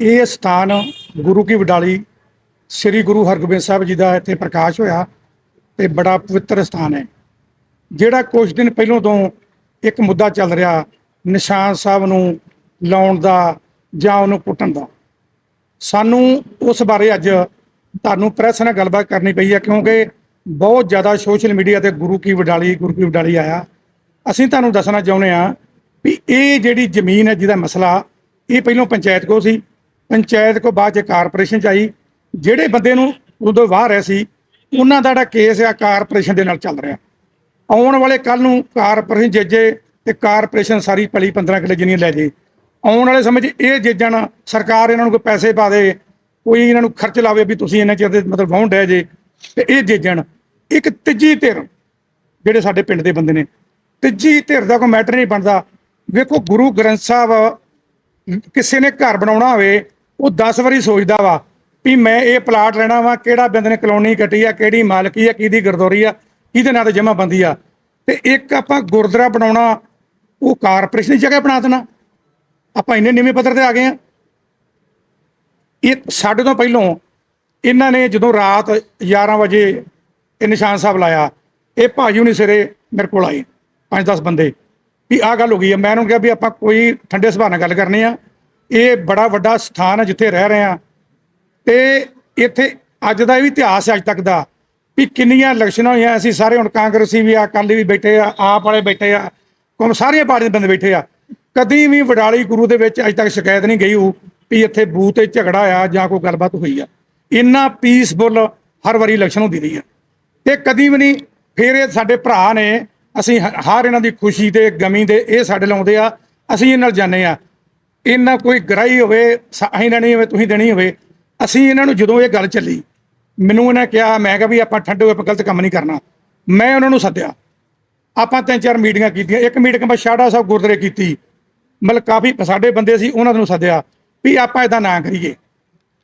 ਇਹ ਸਥਾਨ ਗੁਰੂ ਕੀ ਵਡਾਲੀ ਸ੍ਰੀ ਗੁਰੂ ਹਰਗੋਬਿੰਦ ਸਾਹਿਬ ਜੀ ਦਾ ਇੱਥੇ ਪ੍ਰਕਾਸ਼ ਹੋਇਆ ਤੇ ਬੜਾ ਪਵਿੱਤਰ ਸਥਾਨ ਹੈ। ਜਿਹੜਾ ਕੁਝ ਦਿਨ ਪਹਿਲਾਂ ਤੋਂ ਇੱਕ ਮੁੱਦਾ ਚੱਲ ਰਿਹਾ ਨਿਸ਼ਾਨ ਸਾਹਿਬ ਨੂੰ ਲਾਉਣ ਦਾ ਜਾਂ ਉਹਨੂੰ ਪੁੱਟਣ ਦਾ। ਸਾਨੂੰ ਉਸ ਬਾਰੇ ਅੱਜ ਤੁਹਾਨੂੰ ਪ੍ਰੈਸ ਨਾਲ ਗੱਲਬਾਤ ਕਰਨੀ ਪਈ ਹੈ ਕਿਉਂਕਿ ਬਹੁਤ ਜ਼ਿਆਦਾ ਸੋਸ਼ਲ ਮੀਡੀਆ ਤੇ ਗੁਰੂ ਕੀ ਵਡਾਲੀ, ਗੁਰੂ ਕੀ ਵਡਾਲੀ ਆਇਆ। ਅਸੀਂ ਤੁਹਾਨੂੰ ਦੱਸਣਾ ਚਾਹੁੰਦੇ ਆ ਵੀ ਇਹ ਜਿਹੜੀ ਜ਼ਮੀਨ ਹੈ ਜਿਹਦਾ ਮਸਲਾ ਇਹ ਪਹਿਲਾਂ ਪੰਚਾਇਤ ਕੋ ਸੀ, ਪੰਚਾਇਤ ਕੋ ਬਾਅਦ ਚ ਕਾਰਪੋਰੇਸ਼ਨ ਚ ਆਈ। ਜਿਹੜੇ ਬੰਦੇ ਨੂੰ ਉਦੋਂ ਬਾਹਰ ਰਹੇ ਸੀ, ਉਹਨਾਂ ਦਾ ਜਿਹੜਾ ਕੇਸ ਆ ਕਾਰਪੋਰੇਸ਼ਨ ਦੇ ਨਾਲ ਚੱਲ ਰਿਹਾ। ਆਉਣ ਵਾਲੇ ਕੱਲ ਨੂੰ ਕਾਰਪੋਰੇਸ਼ਨ ਜੱਜੇ ਤੇ ਕਾਰਪੋਰੇਸ਼ਨ ਸਾਰੀ ਪਲੀ 15 ਕਿੱਲੇ ਜਿੰਨੀ ਲੈ ਜੇ। ਆਉਣ ਵਾਲੇ ਸਮੇਂ 'ਚ ਇਹ ਜੱਜਣ ਸਰਕਾਰ ਇਹਨਾਂ ਨੂੰ ਕੋਈ ਪੈਸੇ ਪਾ ਦੇ, ਕੋਈ ਇਹਨਾਂ ਨੂੰ ਖਰਚ ਲਾਵੇ ਵੀ ਤੁਸੀਂ ਇਹਨਾਂ ਚਿਰ ਦੇ ਮਤਲਬ ਵਾਹੁੰਡ ਹੈ ਜੇ। ਤੇ ਇਹ ਜੱਜਣ ਇੱਕ ਤੀਜੀ ਧਿਰ, ਜਿਹੜੇ ਸਾਡੇ ਪਿੰਡ ਦੇ ਬੰਦੇ ਨੇ, ਤੀਜੀ ਧਿਰ ਦਾ ਕੋਈ ਮੈਟਰ ਨਹੀਂ ਬਣਦਾ। ਵੇਖੋ ਗੁਰੂ ਗ੍ਰੰਥ ਸਾਹਿਬ ਕਿਸੇ ਨੇ ਘਰ ਬਣਾਉਣਾ ਹੋਵੇ, ਉਹ 10 ਵਾਰੀ ਸੋਚਦਾ ਵਾ ਵੀ ਮੈਂ ਇਹ ਪਲਾਟ ਲੈਣਾ ਵਾ, ਕਿਹੜਾ ਬੰਦੇ ਨੇ ਕਲੋਨੀ ਕੱਟੀ ਆ, ਕਿਹੜੀ ਮਾਲਕੀ ਆ, ਕਿਹਦੀ ਗਰਦੌਰੀ ਆ, ਕਿਹਦੇ ਨਾਂ ਤੇ ਜਮ੍ਹਾਂ ਬੰਦੀ ਆ। ਤੇ ਇੱਕ ਆਪਾਂ ਗੁਰਦੁਆਰਾ ਬਣਾਉਣਾ, ਉਹ ਕਾਰਪੋਰੇਸ਼ਨ ਦੀ ਜਗ੍ਹਾ ਬਣਾ ਦੇਣਾ। ਆਪਾਂ ਇੰਨੇ ਨੀਵੇਂ ਪੱਧਰ ਤੇ ਆ ਗਏ ਆ। ਇਹ ਸਾਡੇ ਤੋਂ ਪਹਿਲਾਂ ਇਹਨਾਂ ਨੇ ਜਦੋਂ ਰਾਤ 11 ਵਜੇ ਇਹ ਨਿਸ਼ਾਨ ਸਾਹਿਬ ਲਾਇਆ, ਇਹ ਭਾਜੀ ਹੁਣੀ ਸਿਰੇ ਮੇਰੇ ਕੋਲ ਆਏ 5-10 ਬੰਦੇ। ਵੀ ਆਹ ਗੱਲ ਹੋ ਗਈ ਹੈ ਮੈਂ ਉਹਨੂੰ ਕਿਹਾ ਵੀ ਆਪਾਂ ਕੋਈ ਠੰਡੇ ਸੁਭਾਅ ਨਾਲ ਗੱਲ ਕਰਨੀ ਆ। ਇਹ ਬੜਾ ਵੱਡਾ ਸਥਾਨ ਹੈ ਜਿੱਥੇ ਰਹਿ ਰਹੇ ਆ। ਤੇ ਇੱਥੇ ਅੱਜ ਦਾ ਇਹ ਵੀ ਇਤਿਹਾਸ ਹੈ ਅੱਜ ਤੱਕ ਦਾ ਵੀ ਕਿੰਨੀਆਂ ਇਲੈਕਸ਼ਨਾਂ ਹੋਈਆਂ। ਅਸੀਂ ਸਾਰੇ ਹੁਣ ਕਾਂਗਰਸੀ ਵੀ ਆ, ਅਕਾਲੀ ਵੀ ਬੈਠੇ ਆ, ਆਪ ਵਾਲੇ ਬੈਠੇ ਆ, ਕੋਮ ਸਾਰੀਆਂ ਪਾਰਟੀਆਂ ਦੇ ਬੰਦੇ ਬੈਠੇ ਆ। ਕਦੀ ਵੀ ਵਡਾਲੀ ਗੁਰੂ ਦੇ ਵਿੱਚ ਅੱਜ ਤੱਕ ਸ਼ਿਕਾਇਤ ਨਹੀਂ ਗਈ ਹੋ ਵੀ ਇੱਥੇ ਬੂਥ ਤੇ ਝਗੜਾ ਆ ਜਾਂ ਕੋਈ ਗੱਲਬਾਤ ਹੋਈ ਆ। ਇੰਨਾ ਪੀਸਫੁਲ ਹਰ ਵਾਰੀ ਇਲੈਕਸ਼ਨ ਹੁੰਦੀ ਰਹੀ ਆ। ਤੇ ਕਦੀ ਵੀ ਨਹੀਂ, ਫਿਰ ਇਹ ਸਾਡੇ ਭਰਾ ਨੇ ਅਸੀਂ ਹ- ਹਰ ਇਹਨਾਂ ਦੀ ਖੁਸ਼ੀ ਤੇ ਗਮੀ ਦੇ, ਇਹ ਸਾਡੇ ਲਾਉਂਦੇ ਆ, ਅਸੀਂ ਇਹਨਾਂ ਨਾਲ ਜਾਂਦੇ ਆ ਇਹਨਾਂ ਕੋਈ ਗਰਾਈ ਹੋਵੇ ਅਸੀਂ ਦੇਣੀ ਹੋਵੇ, ਤੁਸੀਂ ਦੇਣੀ ਹੋਵੇ, ਅਸੀਂ ਇਹਨਾਂ ਨੂੰ ਜਦੋਂ ਇਹ ਗੱਲ ਚੱਲੀ, ਮੈਨੂੰ ਇਹਨਾਂ ਕਿਹਾ, ਮੈਂ ਕਿਹਾ ਵੀ ਆਪਾਂ ਠੰਡੇ ਹੋਏ, ਆਪਾਂ ਗਲਤ ਕੰਮ ਨਹੀਂ ਕਰਨਾ। ਮੈਂ ਉਹਨਾਂ ਨੂੰ ਸੱਦਿਆ। ਆਪਾਂ ਤਿੰਨ ਚਾਰ ਮੀਟਿੰਗਾਂ ਕੀਤੀਆਂ। ਇੱਕ ਮੀਟਿੰਗ ਮੈਂ ਸ਼ਾੜਾ ਸਾਹਿਬ ਗੁਰਦੁਆਰੇ ਕੀਤੀ। ਮਤਲਬ ਕਾਫੀ ਸਾਡੇ ਬੰਦੇ ਸੀ, ਉਹਨਾਂ ਨੂੰ ਸੱਦਿਆ ਵੀ ਆਪਾਂ ਇਦਾਂ ਨਾ ਕਰੀਏ।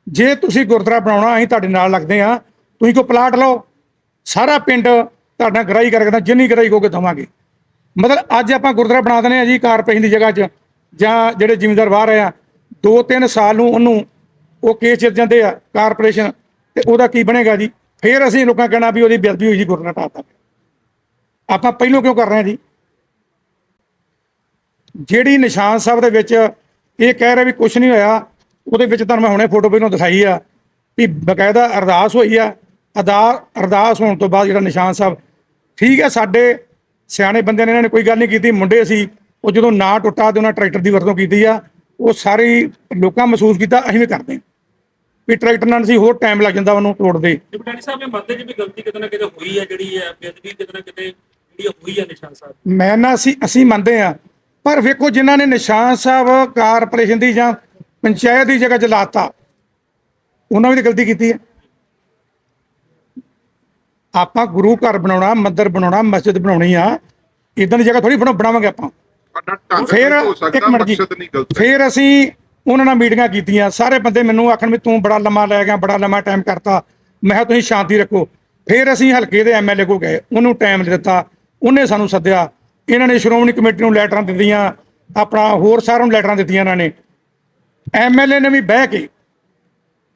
ਜੇ ਤੁਸੀਂ ਗੁਰਦੁਆਰਾ ਬਣਾਉਣਾ, ਅਸੀਂ ਤੁਹਾਡੇ ਨਾਲ ਲੱਗਦੇ ਆ ਤੁਸੀਂ ਕੋ ਪਲਾਟ ਲਓ। ਸਾਰਾ ਪਿੰਡ ਤੁਹਾਡਾ ਗਰਾਈ ਕਰਕੇ ਜਿੰਨੀ ਗਰਾਈ ਕਹੋਗੇ ਦਵਾਂਗੇ। ਮਤਲਬ ਅੱਜ ਆਪਾਂ ਗੁਰਦੁਆਰਾ ਬਣਾ ਦਨੇ ਆ ਜੀ ਕਾਰਪੋਰੇਸ਼ਨ ਦੀ ਜਗ੍ਹਾ 'ਚ, ਜਾਂ ਜਿਹੜੇ ਜ਼ਿਮੀਂਦਾਰ ਬਾਹਰ ਆ ਦੋ ਤਿੰਨ ਸਾਲ ਨੂੰ ਉਹਨੂੰ ਉਹ ਕੇਸ ਜਿੱਤ ਜਾਂਦੇ ਆ ਕਾਰਪੋਰੇਸ਼ਨ, ਤੇ ਉਹਦਾ ਕੀ ਬਣੇਗਾ ਜੀ? ਫਿਰ ਅਸੀਂ ਲੋਕਾਂ ਕਹਿਣਾ ਵੀ ਉਹਦੀ ਬੇਅਦਬੀ ਹੋਈ ਜੀ, ਗੁਰਦੁਆਰਾ ਢਾਤਾ ਆਪਾਂ ਪਹਿਲੋਂ ਕਿਉਂ ਕਰ ਰਹੇ ਹਾਂ ਜੀ? ਜਿਹੜੀ ਨਿਸ਼ਾਨ ਸਾਹਿਬ ਦੇ ਵਿੱਚ ਇਹ ਕਹਿ ਰਿਹਾ ਵੀ ਕੁਝ ਨਹੀਂ ਹੋਇਆ, ਉਹਦੇ ਵਿੱਚ ਤੁਹਾਨੂੰ ਮੈਂ ਹੁਣੇ ਫੋਟੋ ਪਹਿਲਾਂ ਦਿਖਾਈ ਆ, ਵੀ ਬਕਾਇਦਾ ਅਰਦਾਸ ਹੋਈ ਆ। ਅਦਾ ਅਰਦਾਸ ਹੋਣ ਤੋਂ ਬਾਅਦ ਜਿਹੜਾ ਨਿਸ਼ਾਨ ਸਾਹਿਬ ਠੀਕ ਹੈ ਸਾਡੇ ਸਿਆਣੇ ਬੰਦੇ ਨੇ ਇਹਨਾਂ ਨੇ ਕੋਈ ਗੱਲ ਨਹੀਂ ਕੀਤੀ। ਮੁੰਡੇ ਸੀ ਉਹ ਜਦੋਂ ਨਾ ਟੁੱਟਾ ਤੇ ਉਹਨਾਂ ਟਰੈਕਟਰ ਦੀ ਵਰਤੋਂ ਕੀਤੀ ਆ ਉਹ ਸਾਰੀ ਲੋਕਾਂ ਮਹਿਸੂਸ ਕੀਤਾ ਅਸੀਂ ਵੀ ਕਰਦੇ ਹਾਂ। ਵੀ ਟਰੈਕਟਰ ਨਾਲ ਸੀ ਹੋਰ ਟਾਈਮ ਲੱਗ ਜਾਂਦਾ ਉਹਨੂੰ ਤੋੜਦੇ। ਡਿਪਟੀ ਸਾਹਿਬ ਮੰਨਦੇ ਜੀ ਵੀ ਗਲਤੀ ਕਿਤੇ ਨਾ ਕਿਤੇ ਹੋਈ ਹੈ ਜਿਹੜੀ ਹੈ ਬੇਅਦਬੀ ਕਿਤੇ ਨਾ ਕਿਤੇ ਜਿਹੜੀ ਹੋਈ ਹੈ ਨਿਸ਼ਾਨ ਸਾਹਿਬ? ਮੈਂ ਨਾ ਅਸੀਂ ਅਸੀਂ ਮੰਨਦੇ ਆ ਪਰ ਵੇਖੋ ਜਿਨ੍ਹਾਂ ਨੇ ਨਿਸ਼ਾਨ ਸਾਹਿਬ ਕਾਰਪੋਰੇਸ਼ਨ ਦੀ ਜਾਂ ਪੰਚਾਇਤ ਦੀ ਜਗ੍ਹਾ 'ਚ ਲਾਤਾ ਉਹਨਾਂ ਵੀ ਤਾਂ ਗਲਤੀ ਕੀਤੀ ਹੈ। ਆਪਾਂ ਗੁਰੂ ਘਰ ਬਣਾਉਣਾ ਮੰਦਿਰ ਬਣਾਉਣਾ ਮਸਜਿਦ ਬਣਾਉਣੀ ਆ ਇਦਾਂ ਦੀ ਜਗ੍ਹਾ ਥੋੜੀ ਬਣਾਵਾਂਗੇ ਆਪਾਂ। ਫਿਰ ਇੱਕ ਮਿੰਟ ਜੀ। ਫਿਰ ਅਸੀਂ ਉਹਨਾਂ ਨਾਲ ਮੀਟਿੰਗਾਂ ਕੀਤੀਆਂ ਸਾਰੇ ਬੰਦੇ ਮੈਨੂੰ ਆਖਣ ਵੀ ਤੂੰ ਬੜਾ ਲੰਮਾ ਲੈ ਗਿਆ ਬੜਾ ਲੰਮਾ ਟਾਈਮ ਕਰਤਾ ਮੈਂ ਕਿਹਾ ਤੁਸੀਂ ਸ਼ਾਂਤੀ ਰੱਖੋ। ਫਿਰ ਅਸੀਂ ਹਲਕੇ ਦੇ ਐਮਐਲਏ ਕੋ ਗਏ ਉਹਨੂੰ ਟਾਈਮ ਦਿੱਤਾ ਉਹਨੇ ਸਾਨੂੰ ਸੱਦਿਆ। ਇਹਨਾਂ ਨੇ ਸ਼੍ਰੋਮਣੀ ਕਮੇਟੀ ਨੂੰ ਲੈਟਰਾਂ ਦਿੱਤੀਆਂ ਆਪਣਾ ਹੋਰ ਸਾਰਿਆਂ ਨੂੰ ਲੈਟਰਾਂ ਦਿੱਤੀਆਂ ਇਹਨਾਂ ਨੇ। ਐਮਐਲਏ ਨੇ ਵੀ ਬਹਿ ਕੇ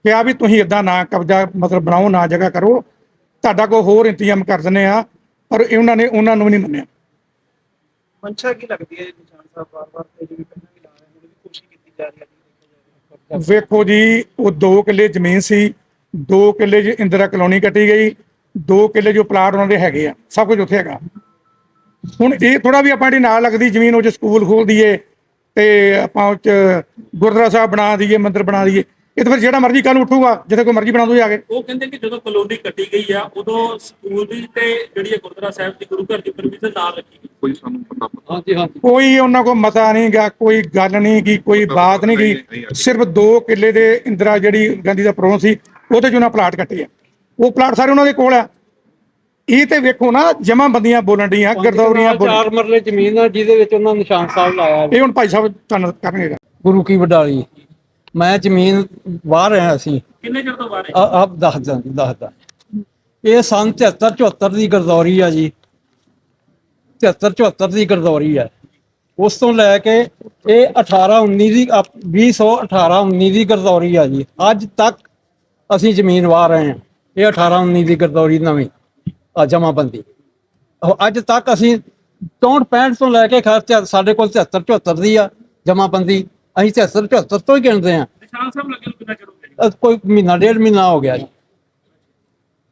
ਕਿਹਾ ਵੀ ਤੁਸੀਂ ਇਦਾਂ ਨਾ ਕਬਜ਼ਾ ਮਤਲਬ ਬਣਾਓ ਨਾ ਜਗ੍ਹਾ ਕਰੋ ਤੁਹਾਡਾ ਕੋਈ ਹੋਰ ਇੰਤਜ਼ਾਮ ਕਰ ਦਿੰਦੇ ਆ ਪਰ ਉਹਨਾਂ ਨੇ ਉਹਨਾਂ ਨੂੰ ਵੀ ਨਹੀਂ ਮੰਨਿਆ। ਮਨਸ਼ਾ ਕੀ ਲੱਗਦੀ ਹੈ ਨਿਸ਼ਾਨ ਸਾਹਿਬ ਵਾਰ-ਵਾਰ ਤੇ ਜਿਹੜੀ ਪਹਿਲਾਂ ਵੀ ਲਾ ਰਹੇ ਨੇ ਵੀ ਕੋਸ਼ਿਸ਼ ਕੀਤੀ ਜਾ ਰਹੀ ਹੈ ਜੀ ਵੇਖੋ ਜੀ ਉਹ 2 ਕਿੱਲੇ ਜ਼ਮੀਨ ਸੀ 2 ਕਿੱਲੇ 'ਚ ਇੰਦਰਾ ਕਲੋਨੀ ਕੱਟੀ ਗਈ 2 ਕਿੱਲੇ ਜੋ ਪਲਾਟ ਉਹਨਾਂ ਦੇ ਹੈਗੇ ਆ ਸਭ ਕੁਝ ਉੱਥੇ ਹੈਗਾ। ਹੁਣ ਇਹ ਥੋੜਾ ਵੀ ਆਪਾਂ ਜਿਹੜੀ ਨਾਲ ਲੱਗਦੀ ਜ਼ਮੀਨ ਉਹ 'ਚ ਸਕੂਲ ਖੋਲ ਦਈਏ ਤੇ ਆਪਾਂ ਉਹ 'ਚ ਗੁਰਦੁਆਰਾ ਸਾਹਿਬ ਬਣਾ ਦਈਏ ਮੰਦਿਰ ਬਣਾ ਦਈਏ ਇਹ ਤਾਂ ਫਿਰ ਜਿਹੜਾ ਮਰਜ਼ੀ ਕੱਲ ਉੱਠੂਗਾ ਜਿੱਥੇ ਕੋਈ ਮਰਜ਼ੀ ਬਣਾ ਦੋ ਜਾ ਕੇ। ਉਹ ਕਹਿੰਦੇ ਕਿ ਜਦੋਂ ਕਲੋਨੀ ਕੱਟੀ ਗਈ ਆ ਉਦੋਂ ਸਕੂਲ ਦੀ ਤੇ ਜਿਹੜੀ ਗੁਰਦੁਆਰਾ ਸਾਹਿਬ ਦੀ ਗੁਰੂ ਘਰ ਦੀ ਪਰਮਿਸ਼ਨ ਨਾਲ ਰੱਖੀ ਗਈ। ਕੋਈ ਸਾਨੂੰ ਪਤਾ ਪਤਾ ਹਾਂਜੀ ਹਾਂਜੀ। ਕੋਈ ਉਹਨਾਂ ਕੋ ਮਤਾ ਨਹੀਂ ਗਾ ਕੋਈ ਗੱਲ ਨਹੀਂ ਗੀ ਕੋਈ ਬਾਤ ਨਹੀਂ ਗਈ ਸਿਰਫ 2 ਕਿੱਲੇ ਦੇ ਇੰਦਰਾ ਜਿਹੜੀ ਗਾਂਧੀ ਦਾ ਪ੍ਰੋਂ ਸੀ ਉਹਦੇ 'ਚ ਉਹਨਾਂ ਪਲਾਟ ਕੱਟੇ ਆ। ਉਹ ਪਲਾਟ ਸਾਰੇ ਉਹਨਾਂ ਦੇ ਕੋਲ ਆ। ਇਹ ਤੇ ਵੇਖੋ ਨਾ ਜਮਾ ਬੰਦੀਆਂ ਬੋਲਣ ਡੀਆਂ ਗਰਦੌਰੀਆਂ ਬੋਲਣ ਚਾਰ ਮਰਲੇ ਜ਼ਮੀਨ ਆ ਜਿਹਦੇ ਵਿੱਚ ਉਹਨਾਂ ਨਿਸ਼ਾਨ ਸਾਹਿਬ ਲਾਇਆ। ਇਹ ਹੁਣ ਭਾਈ ਸਾਹਿਬ ਤੁਹਾਨੂੰ ਕਰਨਗੇ। ਗੁਰੂ ਕੀ ਵਡਾਲੀ? ਮੈਂ ਜ਼ਮੀਨ ਬਾਹਰ ਰਿਹਾ ਸੀ। ਕਿੰਨੇ ਚਿਰ ਤੋਂ ਬਾਅਦ ਆ- ਆਪ ਦੱਸਦਾ ਦੱਸਦਾ ਇਹ ਸੰਨ 73 74 ਦੀ ਗਰਦੌਰੀ ਆ ਜੀ। 73 74 ਦੀ ਗਰਦੌਰੀ ਆ। ਉਸ ਤੋਂ ਲੈ ਕੇ ਇਹ 18 19 ਦੀ 2018 19 ਦੀ ਗਰਦੌਰੀ ਆ ਜੀ। ਅੱਜ ਤੱਕ ਅਸੀਂ ਜ਼ਮੀਨ ਵਾਹ ਰਹੇ ਹਾਂ। ਇਹ 18 19 ਦੀ ਗਰਦੌਰੀ ਨਵੀਂ ਆ ਜਮਾਬੰਦੀ। ਉਹ ਅੱਜ ਤੱਕ ਅਸੀਂ 64 65 ਤੋਂ ਲੈ ਕੇ ਖਰਚਾ ਸਾਡੇ ਕੋਲ 73 74 ਦੀ ਆ ਜਮਾਬੰਦੀ। ਅਸੀਂ 73 74 ਤੋਂ ਹੀ ਗਿਣਦੇ ਆ ਨਿਸ਼ਾਨ ਸਾਹਿਬ ਲੱਗੇ ਨੂੰ ਕਿੰਨਾ ਚਿਰ ਹੋ ਗਿਆ ਜੀ? ਕੋਈ ਮਹੀਨਾ ਡੇਢ ਮਹੀਨਾ ਹੋ ਗਿਆ ਜੀ।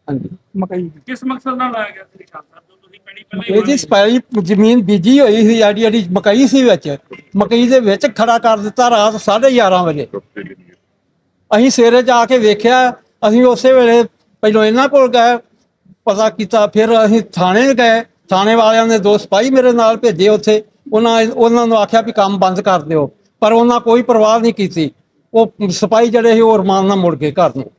ਹਾਂਜੀ। ਮਕਈ। ਕਿਸ ਮਕਸਦ ਨਾਲ ਲਾਇਆ ਗਿਆ ਸੀ ਨਿਸ਼ਾਨ ਸਾਹਿਬ? ਜੋ ਤੁਸੀਂ ਪੈਣੀ ਪਹਿਲਾਂ ਇਹ ਜੀ ਸਪਾਈ ਜ਼ਮੀਨ ਬੀਜੀ ਹੋਈ ਸੀ ਮਕਈ ਸੀ ਵਿੱਚ। ਮਕਈ ਦੇ ਵਿੱਚ ਖੜਾ ਕਰ ਦਿੱਤਾ ਰਾਤ 11:30 ਵਜੇ। ਅਸੀਂ ਸਵੇਰੇ ਜਾ ਕੇ ਵੇਖਿਆ ਅਸੀਂ ਉਸੇ ਵੇਲੇ ਪਹਿਲਾਂ ਇਹਨਾਂ ਕੋਲ ਗਏ ਪਤਾ ਕੀਤਾ ਫਿਰ ਅਸੀਂ ਥਾਣੇ ਗਏ। ਥਾਣੇ ਵਾਲਿਆਂ ਨੇ ਦੋ ਸਿਪਾਹੀ ਮੇਰੇ ਨਾਲ ਭੇਜੇ ਉੱਥੇ। ਉਹਨਾਂ ਉਹਨਾਂ ਨੂੰ ਆਖਿਆ ਵੀ ਕੰਮ ਬੰਦ ਕਰ ਦਿਓ। ਪਰ ਉਹਨਾਂ ਕੋਈ ਪਰਵਾਹ ਨਹੀਂ ਕੀਤੀ। ਉਹ ਸਿਪਾਹੀ ਜਿਹੜੇ ਸੀ, ਉਹ ਰਮਾਨ ਨਾਲ ਮੁੜ ਗਏ ਘਰ ਨੂੰ।